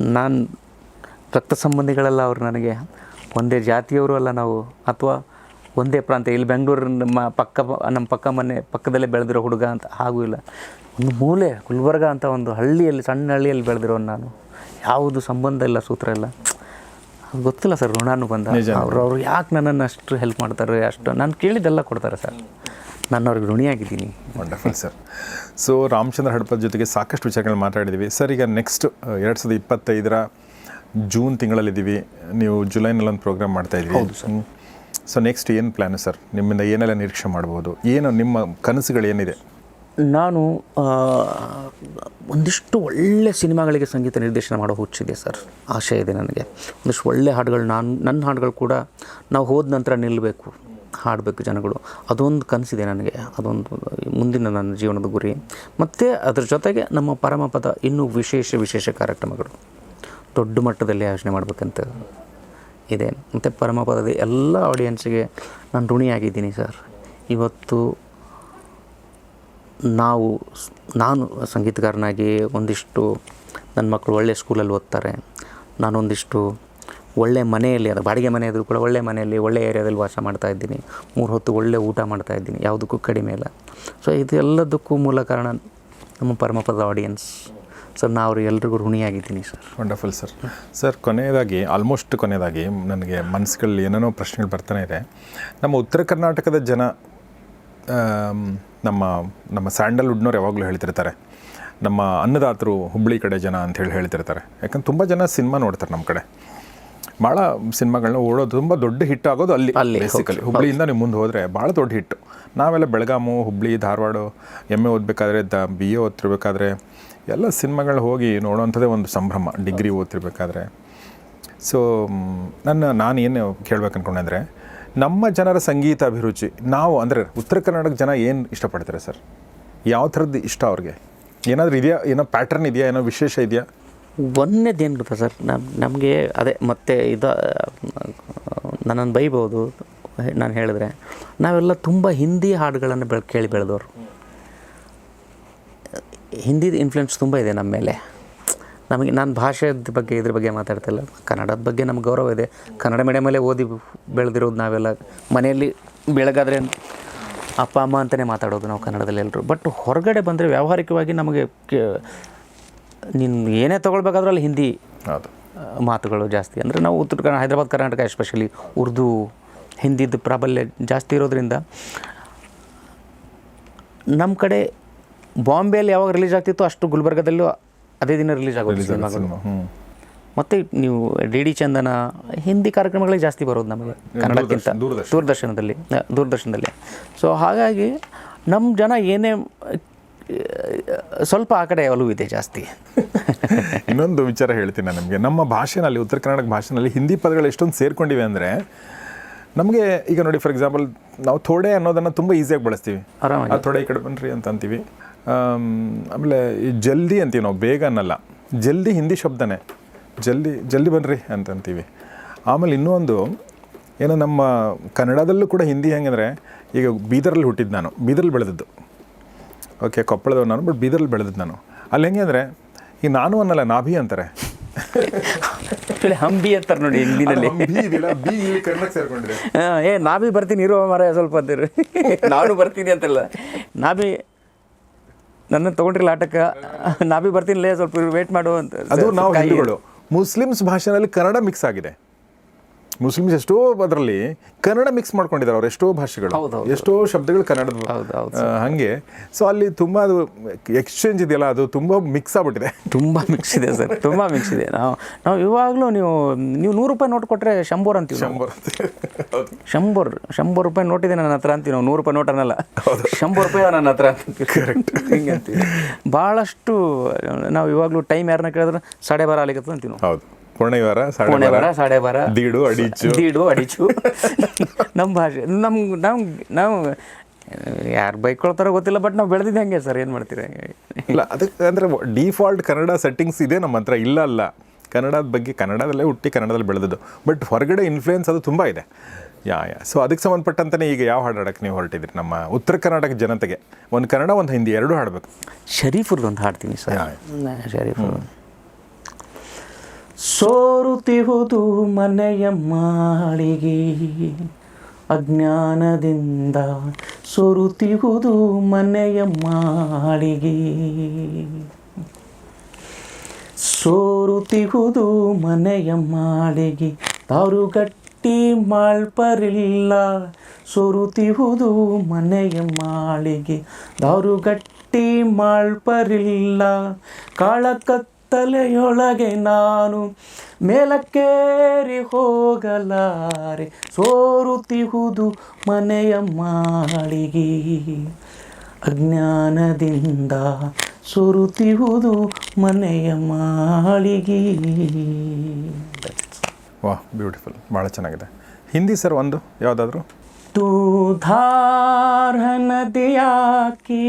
ನಾನು ರಕ್ತ ಸಂಬಂಧಿಗಳೆಲ್ಲ ಅವರು ನನಗೆ. ಒಂದೇ ಜಾತಿಯವರು ಅಲ್ಲ ನಾವು. ಅಥವಾ ಒಂದೇ ಪ್ರಾಂತ್ಯ ಇಲ್ಲಿ ಬೆಂಗಳೂರು ನಮ್ಮ ಪಕ್ಕ ನಮ್ಮ ಪಕ್ಕ ಮನೆ ಪಕ್ಕದಲ್ಲೇ ಬೆಳೆದಿರೋ ಹುಡುಗ ಅಂತ ಹಾಗೂ ಇಲ್ಲ. ಒಂದು ಮೂಲೆ ಗುಲ್ಬರ್ಗ ಅಂತ ಒಂದು ಹಳ್ಳಿಯಲ್ಲಿ ಸಣ್ಣ ಹಳ್ಳಿಯಲ್ಲಿ ಬೆಳೆದಿರೋ ನಾನು. ಯಾವುದು ಸಂಬಂಧ ಇಲ್ಲ ಸೂತ್ರ ಇಲ್ಲ ಅದು ಗೊತ್ತಿಲ್ಲ ಸರ್ ಋಣಾನು ಬಂದ ಅವರು ಅವ್ರು ಯಾಕೆ ನನ್ನನ್ನು ಅಷ್ಟು ಹೆಲ್ಪ್ ಮಾಡ್ತಾರೆ ಅಷ್ಟು ನಾನು ಕೇಳಿದ್ದೆಲ್ಲ ಕೊಡ್ತಾರೆ ಸರ್. ನಾನು ಅವ್ರಿಗೆ ಋಣಿಯಾಗಿದ್ದೀನಿ. Wonderful sir so Ramachandra Hadapada ಜೊತೆಗೆ ಸಾಕಷ್ಟು ವಿಚಾರಗಳನ್ನ ಮಾತಾಡಿದ್ದೀವಿ ಸರ್ ಈಗ ನೆಕ್ಸ್ಟ್ ಎರಡು ಸಾವಿರದ ಇಪ್ಪತ್ತೈದರ ಜೂನ್ ತಿಂಗಳಲ್ಲಿದ್ದೀವಿ. ನೀವು ಜುಲೈನಲ್ಲಿ ಒಂದು ಪ್ರೋಗ್ರಾಮ್ ಮಾಡ್ತಾ ಇದ್ದೀವಿ ಹೌದು ಸರ್ ಸೊ ನೆಕ್ಸ್ಟ್ ಏನು ಪ್ಲ್ಯಾನ್ ಸರ್ ನಿಮ್ಮಿಂದ ಏನೆಲ್ಲ ನಿರೀಕ್ಷೆ ಮಾಡ್ಬೋದು? ಏನು ನಿಮ್ಮ ಕನಸುಗಳು ಏನಿದೆ? ನಾನು ಒಂದಿಷ್ಟು ಒಳ್ಳೆ ಸಿನಿಮಾಗಳಿಗೆ ಸಂಗೀತ ನಿರ್ದೇಶನ ಮಾಡೋ ಹುಚ್ಚಿದೆ ಸರ್ ಆಶಯ ಇದೆ ನನಗೆ. ಒಂದಿಷ್ಟು ಒಳ್ಳೆ ಹಾಡುಗಳು ನಾನು, ನನ್ನ ಹಾಡುಗಳು ಕೂಡ ನಾವು ಹೋದ ನಂತರ ನಿಲ್ಲಬೇಕು ಹಾಡಬೇಕು ಜನಗಳು. ಅದೊಂದು ಕನಸಿದೆ ನನಗೆ. ಅದೊಂದು, ಮುಂದಿನ ನನ್ನ ಜೀವನದ ಗುರಿ. ಮತ್ತು ಅದರ ಜೊತೆಗೆ ನಮ್ಮ ಪರಮಪದ ಇನ್ನೂ ವಿಶೇಷ ವಿಶೇಷ ಕಾರ್ಯಕ್ರಮಗಳು. ದೊಡ್ಡ ಮಟ್ಟದಲ್ಲಿ ಆಯೋಜನೆ ಮಾಡಬೇಕಂತ ಇದೆ. ಮತ್ತು ಪರಮಪದದ ಎಲ್ಲ ಆಡಿಯನ್ಸ್ಗೆ ನಾನು ಋಣಿಯಾಗಿದ್ದೀನಿ ಸರ್ ಇವತ್ತು ನಾವು ನಾನು ಸಂಗೀತಗಾರನಾಗಿ ಒಂದಿಷ್ಟು ನನ್ನ ಮಕ್ಕಳು ಒಳ್ಳೆ ಸ್ಕೂಲಲ್ಲಿ ಓದ್ತಾರೆ. ನಾನೊಂದಿಷ್ಟು ಒಳ್ಳೆ ಮನೆಯಲ್ಲಿ, ಅದು ಬಾಡಿಗೆ ಮನೆ ಇದ್ದರೂ ಕೂಡ ಒಳ್ಳೆ ಮನೆಯಲ್ಲಿ, ಒಳ್ಳೆ ಏರಿಯಾದಲ್ಲಿ ವಾಸ ಮಾಡ್ತಾ ಇದ್ದೀನಿ. ಮೂರು ಹೊತ್ತು ಒಳ್ಳೆ ಊಟ ಮಾಡ್ತಾ ಇದ್ದೀನಿ, ಯಾವುದಕ್ಕೂ ಕಡಿಮೆ ಇಲ್ಲ. ಸೊ ಇದೆಲ್ಲದಕ್ಕೂ ಮೂಲ ಕಾರಣ ನಮ್ಮ ಪರಮಪದ ಆಡಿಯನ್ಸ್ ಸರ್ ನಾ ಅವ್ರಿಗೆ ಎಲ್ರಿಗೂ ಋಣಿಯಾಗಿದ್ದೀನಿ ಸರ್. ವಂಡರ್ಫುಲ್ ಸರ್ ಸರ್ ಕೊನೆಯದಾಗಿ ಆಲ್ಮೋಸ್ಟ್ ಕೊನೆಯದಾಗಿ ನನಗೆ ಮನಸ್ಸುಗಳಲ್ಲಿ ಏನೇನೋ ಪ್ರಶ್ನೆಗಳು ಬರ್ತಾನೆ ಇದೆ. ನಮ್ಮ ಉತ್ತರ ಕರ್ನಾಟಕದ ಜನ ನಮ್ಮ ನಮ್ಮ ಸ್ಯಾಂಡಲ್ವುಡ್ನವ್ರು ಯಾವಾಗಲೂ ಹೇಳ್ತಿರ್ತಾರೆ. ನಮ್ಮ ಅನ್ನದಾತರು ಹುಬ್ಬಳ್ಳಿ ಕಡೆ ಜನ ಅಂತ ಹೇಳಿ ಹೇಳ್ತಿರ್ತಾರೆ. ಯಾಕಂದ್ರೆ ತುಂಬ ಜನ ಸಿನಿಮಾ ನೋಡ್ತಾರೆ ನಮ್ಮ ಕಡೆ. ಭಾಳ ಸಿನಿಮಾಗಳನ್ನ ಓಡೋದು ತುಂಬ ದೊಡ್ಡ ಹಿಟ್ ಆಗೋದು ಅಲ್ಲಿ ಅಲ್ಲಿ, ಬೇಸಿಕಲಿ ಹುಬ್ಳಿಯಿಂದ ನೀವು ಮುಂದೆ ಹೋದರೆ ಭಾಳ ದೊಡ್ಡ ಹಿಟ್ಟು. ನಾವೆಲ್ಲ ಬೆಳಗಾಮು ಹುಬ್ಳಿ ಧಾರವಾಡ ಎಂ ಎ ಓದಬೇಕಾದ್ರೆ ದ ಬಿ ಎ ಓದ್ತಿರ್ಬೇಕಾದ್ರೆ ಎಲ್ಲ ಸಿನಿಮಾಗಳು ಹೋಗಿ ನೋಡೋವಂಥದ್ದೇ ಒಂದು ಸಂಭ್ರಮ, ಡಿಗ್ರಿ ಓದ್ತಿರ್ಬೇಕಾದ್ರೆ. ಸೊ ನನ್ನ, ನಾನು ಏನು ಕೇಳ್ಬೇಕು ಅನ್ಕೊಂಡೆ ನಮ್ಮ ಜನರ ಸಂಗೀತ ಅಭಿರುಚಿ, ನಾವು ಅಂದರೆ ಉತ್ತರ ಕರ್ನಾಟಕ ಜನ ಏನು ಇಷ್ಟಪಡ್ತಾರೆ ಸರ್? ಯಾವ ಥರದ್ದು ಇಷ್ಟ ಅವ್ರಿಗೆ? ಏನಾದರೂ ಇದೆಯಾ, ಏನೋ ಪ್ಯಾಟರ್ನ್ ಇದೆಯಾ, ಏನೋ ವಿಶೇಷ ಇದೆಯಾ? ಒಂದೇದೇನು ಗೊತ್ತಾ ಸರ್ ನಮ್ಮ ನಮಗೆ ಅದೇ ಮತ್ತೆ ಇದು, ನನ್ನನ್ನು ಬೈಬೋದು, ನಾನು ಹೇಳಿದ್ರೆ, ನಾವೆಲ್ಲ ತುಂಬ ಹಿಂದಿ ಹಾಡುಗಳನ್ನು ಬೆಳ್, ಕೇಳಿ ಬೆಳೆದವರು. ಹಿಂದಿ ಇನ್ಫ್ಲುಯೆನ್ಸ್ ತುಂಬ ಇದೆ ನಮ್ಮ ಮೇಲೆ. ನಮಗೆ ನಾನು ಭಾಷೆದ ಬಗ್ಗೆ ಇದ್ರ ಬಗ್ಗೆ ಮಾತಾಡ್ತಿಲ್ಲ ಕನ್ನಡದ ಬಗ್ಗೆ ನಮ್ಗೆ ಗೌರವ ಇದೆ. ಕನ್ನಡ ಮೀಡಿಯಮಲ್ಲೇ ಓದಿ ಬೆಳೆದಿರೋದು ನಾವೆಲ್ಲ. ಮನೆಯಲ್ಲಿ ಬೆಳಗಾದ್ರೆ ಅಪ್ಪ ಅಮ್ಮ ಅಂತಲೇ ಮಾತಾಡೋದು ನಾವು ಕನ್ನಡದಲ್ಲಿ ಎಲ್ಲರೂ ಬಟ್ ಹೊರಗಡೆ ಬಂದರೆ ವ್ಯಾವಹಾರಿಕವಾಗಿ ನಮಗೆ ನೀನು ಏನೇ ತೊಗೊಳ್ಬೇಕಾದ್ರೂ ಅಲ್ಲಿ ಹಿಂದಿ ಹೌದು. ಮಾತುಗಳು ಜಾಸ್ತಿ. ಅಂದರೆ ನಾವು ಉತ್ತರ ಕನ್ನಡ ಹೈದರಾಬಾದ್ ಕರ್ನಾಟಕ ಎಸ್ಪೆಷಲಿ ಉರ್ದು ಹಿಂದಿದ್ದು ಪ್ರಾಬಲ್ಯ ಜಾಸ್ತಿ ಇರೋದ್ರಿಂದ ನಮ್ಮ ಕಡೆ ಬಾಂಬೆಯಲ್ಲಿ ಯಾವಾಗ ರಿಲೀಸ್ ಆಗ್ತಿತ್ತು ಅಷ್ಟು ಗುಲ್ಬರ್ಗದಲ್ಲೂ ಅದೇ ದಿನ ರಿಲೀಸ್ ಆಗೋದು ಸಿನಿಮಾಗಳು. ಸಿನಿಮಾ ಮತ್ತು ನೀವು ಡಿ ಡಿ ಚಂದನ ಹಿಂದಿ ಕಾರ್ಯಕ್ರಮಗಳೇ ಜಾಸ್ತಿ ಬರೋದು ನಮಗೆ ಕನ್ನಡಕ್ಕಿಂತ. ದೂರದರ್ಶನ. ದೂರದರ್ಶನದಲ್ಲಿ ದೂರದರ್ಶನದಲ್ಲಿ. ಸೊ ಹಾಗಾಗಿ ನಮ್ಮ ಜನ ಏನೇ ಸ್ವಲ್ಪ ಆ ಕಡೆ ಒಲವು ಇದೆ ಜಾಸ್ತಿ. ಇನ್ನೊಂದು ವಿಚಾರ ಹೇಳ್ತೀನಿ ನಾನು ನಿಮಗೆ. ನಮ್ಮ ಭಾಷೆನಲ್ಲಿ ಉತ್ತರ ಕರ್ನಾಟಕ ಭಾಷೆನಲ್ಲಿ ಹಿಂದಿ ಪದಗಳು ಎಷ್ಟೊಂದು ಸೇರ್ಕೊಂಡಿವೆ ಅಂದರೆ ನಮಗೆ ಈಗ ನೋಡಿ ಫಾರ್ ಎಕ್ಸಾಂಪಲ್ ನಾವು ಥೋಡೆ ಅನ್ನೋದನ್ನು ತುಂಬ ಈಸಿಯಾಗಿ ಬಳಸ್ತೀವಿ. ಆರಾಮಾಗಿ. ಆ ಥೋಡೆ ಈ ಕಡೆ ಬನ್ನಿರಿ ಅಂತ ಅಂತೀವಿ. ಆಮೇಲೆ ಈ ಜಲ್ದಿ ಅಂತೀವಿ ನಾವು ಬೇಗ ಅನ್ನಲ್ಲ. ಜಲ್ದಿ ಹಿಂದಿ ಶಬ್ದನೇ. ಜಲ್ದಿ ಜಲ್ದಿ ಬನ್ನಿರಿ ಅಂತ ಅಂತೀವಿ. ಆಮೇಲೆ ಇನ್ನೂ ಒಂದು ಏನೋ ನಮ್ಮ ಕನ್ನಡದಲ್ಲೂ ಕೂಡ ಹಿಂದಿ ಹೆಂಗಂದರೆ ಈಗ ಬೀದರಲ್ಲಿ ಹುಟ್ಟಿದ್ದು ನಾನು ಬೀದರಲ್ಲಿ ಬೆಳೆದಿದ್ದು. ಓಕೆ ಕೊಪ್ಪಳದವ್ರು ನಾನು ಬಟ್ ಬೀದರಲ್ಲಿ ಬೆಳೆದಿದ್ದು ನಾನು. ಅಲ್ಲಿ ಹೆಂಗೆ ಅಂದರೆ ಈಗ ನಾನು ಅನ್ನಲ್ಲ ನಾಭಿ ಅಂತಾರೆ. ಆ್ಯಕ್ಚುಲಿ ಹಂಬಿ ಅಂತಾರೆ ನೋಡಿ ಹಿಂದಿನಲ್ಲಿ. ಏ ನಾ ಬಿ ಬರ್ತೀನಿ ಇರೋ ಮರ ಸ್ವಲ್ಪ ಅಂತೀರಿ. ನಾನು ಬರ್ತೀನಿ ಅಂತಲ್ಲ. ನಾ ಬಿ ನನ್ನ ತೊಗೊಂಡ್ರಿಲ್ಲ ಆಟಕ್ಕೆ. ನಾ ಬಿ ಬರ್ತೀನಿ ಲೇ ಸ್ವಲ್ಪ ವೇಟ್ ಮಾಡು ಅಂತ. ಅದು ನಾವು ಮುಸ್ಲಿಮ್ಸ್ ಭಾಷೆನಲ್ಲಿ ಕನ್ನಡ ಮಿಕ್ಸ್ ಆಗಿದೆ. ಮುಸ್ಲಿಮ್ಸ್ ಎಷ್ಟೋ ಅದರಲ್ಲಿ ಕನ್ನಡ ಮಿಕ್ಸ್ ಮಾಡ್ಕೊಂಡಿದ್ದಾರೆ ಅವ್ರು ಎಷ್ಟೋ ಭಾಷೆಗಳು. ಎಷ್ಟೋ ಶಬ್ದಗಳು ಕನ್ನಡದ. ಹಂಗೆ. ಸೊ ಅಲ್ಲಿ ತುಂಬ ಅದು ಎಕ್ಸ್ಚೇಂಜ್ ಇದೆಯಲ್ಲ ಅದು ತುಂಬ ಮಿಕ್ಸ್ ಆಗ್ಬಿಟ್ಟಿದೆ. ತುಂಬ ಮಿಕ್ಸ್ ಇದೆ ಸರ್ ತುಂಬ ಮಿಕ್ಸ್ ಇದೆ. ನಾವು ನಾವು ಇವಾಗಲೂ ನೀವು ನೀವು ನೂರು ರೂಪಾಯಿ ನೋಟ್ ಕೊಟ್ಟರೆ ಶಂಬೋರ್ ಅಂತೀವಿ ಶಂಬೋರ್ ಶಂಬೋರ್ ಶಂಬೋರ್ ರೂಪಾಯಿ ನೋಟ್ ಇದೆ ನನ್ನ ಹತ್ರ ಅಂತೀವಿ ನಾವು ನೂರು ರೂಪಾಯಿ ನೋಟ್ ಅನ್ನಲ್ಲ. ಶಂಬರ್ ರೂಪಾಯಿ ನನ್ನ ಹತ್ರ ಕರೆಕ್ಟ್ ಹಿಂಗೆ ಅಂತೀವಿ. ಭಾಳಷ್ಟು ನಾವು ಇವಾಗಲೂ ಟೈಮ್ ಯಾರನ್ನ ಕೇಳಿದ್ರೆ ಸಾಡೆ ಬಾರ ಅಲ್ಲಿಗತ್ತ ಅಂತೀವಿ ನಾವು. ಹೌದು. ಪೂರ್ಣಿವಾರ ಸಾಡೆ ಪುಣೆ ಬಾರ, ಬಾರ ಸಾಡೆ ಬಾರ ದೀಡು ಅಡಿಚು. ದೀಡು ಅಡಿಚು. ನಮ್ಮ ಭಾಷೆ ನಮ್ಮ ನಾವು ನಾವು ಯಾರು ಬೈಕೊಳ್ತಾರೋ ಗೊತ್ತಿಲ್ಲ ಬಟ್ ನಾವು ಬೆಳೆದಿದ್ದು ಹಂಗೆ ಸರ್? ಏನು ಮಾಡ್ತೀರಾ ಇಲ್ಲ ಅದಕ್ಕೆ ಅಂದರೆ ಡಿಫಾಲ್ಟ್ ಕನ್ನಡ ಸೆಟ್ಟಿಂಗ್ಸ್ ಇದೆ ನಮ್ಮ ಹತ್ರ. ಇಲ್ಲ ಅಲ್ಲ. ಕನ್ನಡದ ಬಗ್ಗೆ ಕನ್ನಡದಲ್ಲೇ ಹುಟ್ಟಿ ಕನ್ನಡದಲ್ಲಿ ಬೆಳೆದದ್ದು. ಬಟ್ ಹೊರಗಡೆ ಇನ್ಫ್ಲೂಯೆನ್ಸ್ ಅದು ತುಂಬ ಇದೆ. ಯಾ ಯಾ. ಸೊ ಅದಕ್ಕೆ ಸಂಬಂಧಪಟ್ಟಂತಲೇ ಈಗ ಯಾವ ಹಾಡು ಹಾಡಕ್ಕೆ ನೀವು ಹೊರಟಿದ್ರಿ? ನಮ್ಮ ಉತ್ತರ ಕರ್ನಾಟಕ ಜನತೆಗೆ. ಒಂದು ಕನ್ನಡ ಒಂದು ಹಿಂದಿ ಎರಡೂ ಹಾಡಬೇಕು. ಶರೀಫ್ರದ್ದು ಒಂದು ಹಾಡ್ತೀನಿ ಸರ್. ಶರೀಫ್ ಸೋರುತ್ತಿಹುದು ಮನೆಯ ಮಾಳಿಗೆ. ಅಜ್ಞಾನದಿಂದ ಸೋರುತ್ತಿರುವುದು ಮನೆಯ ಮಾಳಿಗೆ. ಸೋರುತ್ತಿರುವುದು ಮನೆಯ ಮಾಳಿಗೆ ತಾರುಗಟ್ಟಿ ಮಾಳ್ಪರಿಲ್ಲ. ಸೋರುತ್ತಿರುವುದು ಮನೆಯ ಮಾಳಿಗೆ ದಾರುಗಟ್ಟಿ ಮಾಳ್ಪರಿಲ್ಲ. ತಲೆಯೊಳಗೆ ನಾನು ಮೇಲಕ್ಕೇರಿ ಹೋಗಲಾರೆ ಸೋರುತಿಹುದು ಮನೆಯ ಮಾಳಿಗೆ. ಅಜ್ಞಾನದಿಂದ ಸುರುತಿಹುದು ಮನೆಯ ಮಾಳಿಗೆ. ವಾಹ್ ಬ್ಯೂಟಿಫುಲ್ ಭಾಳ ಚೆನ್ನಾಗಿದೆ. ಹಿಂದಿ ಸರ್ ಒಂದು ಯಾವುದಾದ್ರು? ತೂ ಧಾರ ನದಿಯಾಕಿ.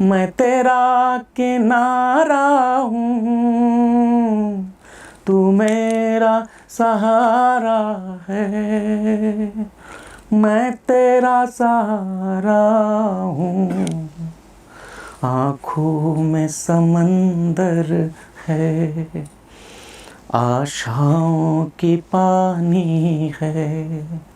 मैं तेरा किनारा हूँ, तू मेरा सहारा है। मैं तेरा सहारा हूँ, आँखों में समंदर है, आशाओं की पानी है।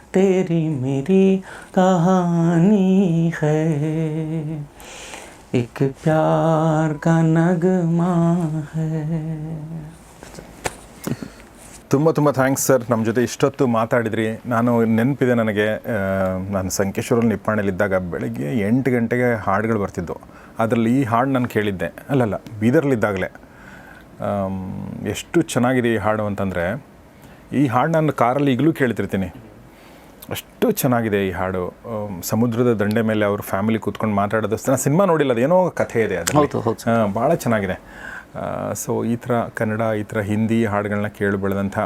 तेरी मेरी कहानी है एक प्यार का नगमा है ತುಂಬ ತುಂಬ ಥ್ಯಾಂಕ್ಸ್ ಸರ್ ನಮ್ಮ ಜೊತೆ ಇಷ್ಟೊತ್ತು ಮಾತಾಡಿದ್ರಿ ನಾನು ನೆನಪಿದೆ ನನಗೆ ಆ, ನಾನು ಸಂಕೇಶ್ವರಲ್ಲಿ ನಿಪ್ಪಾಣಲ್ಲಿದ್ದಾಗ ಬೆಳಗ್ಗೆ ಎಂಟು ಗಂಟೆಗೆ ಹಾಡುಗಳು ಬರ್ತಿದ್ದವು ಅದರಲ್ಲಿ ಈ ಹಾಡು ನಾನು ಕೇಳಿದ್ದೆ ಅಲ್ಲಲ್ಲ ಬೀದರ್ಲಿದ್ದಾಗಲೇ ಆಮ್, ಎಷ್ಟು ಚೆನ್ನಾಗಿದೆ ಈ ಹಾಡು ಅಂತಂದರೆ ಈ ಹಾಡು ನಾನು ಕಾರಲ್ಲಿ ಈಗಲೂ ಕೇಳ್ತಿರ್ತೀನಿ ಅಷ್ಟು ಚೆನ್ನಾಗಿದೆ ಈ ಹಾಡು. ಸಮುದ್ರದ ದಂಡೆ ಮೇಲೆ ಅವರು ಫ್ಯಾಮಿಲಿ ಕೂತ್ಕೊಂಡು ಮಾತಾಡೋದು. ನಾನು ಸಿನಿಮಾ ನೋಡಿಲ್ಲ ಅದೇನೋ ಕಥೆ ಇದೆ ಅದು ಭಾಳ ಚೆನ್ನಾಗಿದೆ. ಸೊ ಈ ಥರ ಕನ್ನಡ ಈ ಥರ ಹಿಂದಿ ಹಾಡುಗಳನ್ನ ಕೇಳಿ ಬೆಳೆದಂಥ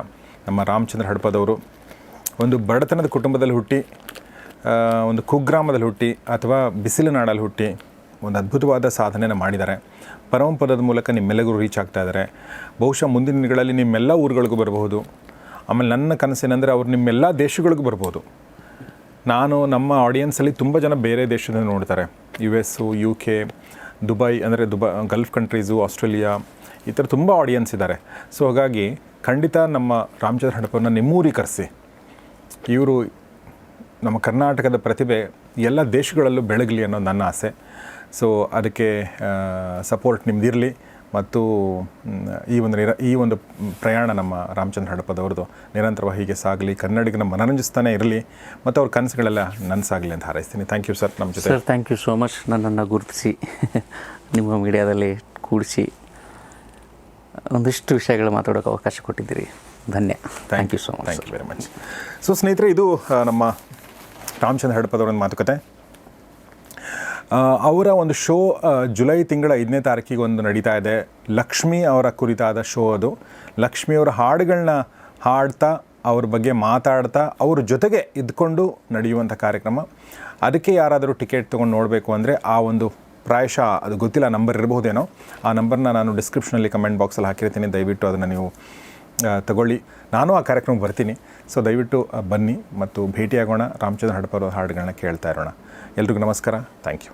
ನಮ್ಮ ರಾಮಚಂದ್ರ ಹಡಪದವರು ಒಂದು ಬಡತನದ ಕುಟುಂಬದಲ್ಲಿ ಹುಟ್ಟಿ ಒಂದು ಕುಗ್ರಾಮದಲ್ಲಿ ಹುಟ್ಟಿ ಅಥವಾ ಬಿಸಿಲು ನಾಡಲ್ಲಿ ಹುಟ್ಟಿ ಒಂದು ಅದ್ಭುತವಾದ ಸಾಧನೆನ ಮಾಡಿದ್ದಾರೆ. ಪರಂಪರದ ಮೂಲಕ ನಿಮ್ಮೆಲ್ಲರಿಗೂ ರೀಚ್ ಆಗ್ತಾ ಇದ್ದಾರೆ. ಬಹುಶಃ ಮುಂದಿನ ದಿನಗಳಲ್ಲಿ ನಿಮ್ಮೆಲ್ಲ ಊರುಗಳಿಗೂ ಬರಬಹುದು. ಆಮೇಲೆ ನನ್ನ ಕನಸೇನೆಂದರೆ ಅವ್ರು ನಿಮ್ಮೆಲ್ಲ ದೇಶಗಳಿಗೂ ಬರ್ಬೋದು. ನಾನು ನಮ್ಮ ಆಡಿಯನ್ಸಲ್ಲಿ ತುಂಬ ಜನ ಬೇರೆ ದೇಶದಿಂದ ನೋಡ್ತಾರೆ. U S U K Dubai ಅಂದರೆ ದುಬೈ, ಗಲ್ಫ್ ಕಂಟ್ರೀಸು ಆಸ್ಟ್ರೇಲಿಯಾ, ಈ ಥರ ತುಂಬ ಆಡಿಯನ್ಸ್ ಇದ್ದಾರೆ. ಸೊ ಹಾಗಾಗಿ ಖಂಡಿತ ನಮ್ಮ ರಾಮಚಂದ್ರ ಹಡಪವ್ರನ್ನ ನಿಮ್ಮೂರಿಗೆ ಕರೆಸಿ. ಇವರು ನಮ್ಮ ಕರ್ನಾಟಕದ ಪ್ರತಿಭೆ ಎಲ್ಲ ದೇಶಗಳಲ್ಲೂ ಬೆಳಗಲಿ ಅನ್ನೋದು ನನ್ನ ಆಸೆ. ಸೊ ಅದಕ್ಕೆ ಸಪೋರ್ಟ್ ನಿಮ್ದಿರಲಿ. ಮತ್ತು ಈ ಒಂದು ನಿರ ಈ ಒಂದು ಪ್ರಯಾಣ ನಮ್ಮ ರಾಮಚಂದ್ರ ಹಡಪದವ್ರದ್ದು ನಿರಂತರವಾಗಿ ಹೀಗೆ ಸಾಗಲಿ ಕನ್ನಡಿಗನ ಮನರಂಜಿಸ್ತಾನೆ ಇರಲಿ ಮತ್ತು ಅವ್ರ ಕನಸುಗಳೆಲ್ಲ ನನಸಾಗಲಿ ಅಂತ ಹಾರೈಸ್ತೀನಿ. ಥ್ಯಾಂಕ್ ಯು ಸರ್ ನಮ್ಮ ಜೊತೆ. Sir thank you so much ನನ್ನನ್ನು ಗುರುತಿಸಿ ನಿಮ್ಮ ಮೀಡಿಯಾದಲ್ಲಿ ಕೂಡಿಸಿ ಒಂದಿಷ್ಟು ವಿಷಯಗಳು ಮಾತಾಡೋಕೆ ಅವಕಾಶ ಕೊಟ್ಟಿದ್ದೀರಿ. ಧನ್ಯ. Thank you so much thank you very much so ಸ್ನೇಹಿತರೆ ಇದು ನಮ್ಮ ರಾಮಚಂದ್ರ ಹಡಪದವರ ಒಂದು ಮಾತುಕತೆ. ಅವರ ಒಂದು ಶೋ ಜುಲೈ ತಿಂಗಳ ಐದನೇ ತಾರೀಕಿಗೆ ಒಂದು ನಡೀತಾ ಇದೆ. ಲಕ್ಷ್ಮಿ ಅವರ ಕುರಿತಾದ ಶೋ ಅದು. ಲಕ್ಷ್ಮಿಯವರ ಹಾಡುಗಳನ್ನ ಹಾಡ್ತಾ, ಅವ್ರ ಬಗ್ಗೆ ಮಾತಾಡ್ತಾ, ಅವ್ರ ಜೊತೆಗೆ ಇದ್ಕೊಂಡು ನಡೆಯುವಂಥ ಕಾರ್ಯಕ್ರಮ. ಅದಕ್ಕೆ ಯಾರಾದರೂ ಟಿಕೆಟ್ ತೊಗೊಂಡು ನೋಡಬೇಕು ಅಂದರೆ ಆ ಒಂದು ಪ್ರಾಯಶಃ, ಅದು ಗೊತ್ತಿಲ್ಲ, ನಂಬರ್ ಇರಬಹುದೇನೋ, ಆ ನಂಬರ್ನ ನಾನು ಡಿಸ್ಕ್ರಿಪ್ಷನಲ್ಲಿ ಕಮೆಂಟ್ ಬಾಕ್ಸಲ್ಲಿ ಹಾಕಿರ್ತೀನಿ. ದಯವಿಟ್ಟು ಅದನ್ನು ನೀವು ತಗೊಳ್ಳಿ. ನಾನು ಆ ಕಾರ್ಯಕ್ರಮಕ್ಕೆ ಬರ್ತೀನಿ. ಸೊ ದಯವಿಟ್ಟು ಬನ್ನಿ ಮತ್ತು ಭೇಟಿಯಾಗೋಣ. ರಾಮಚಂದ್ರ ಹಡಪರ ಹಾಡುಗಳನ್ನ ಕೇಳ್ತಾ ಇರೋಣ. ಎಲ್ರಿಗೂ ನಮಸ್ಕಾರ. Thank you.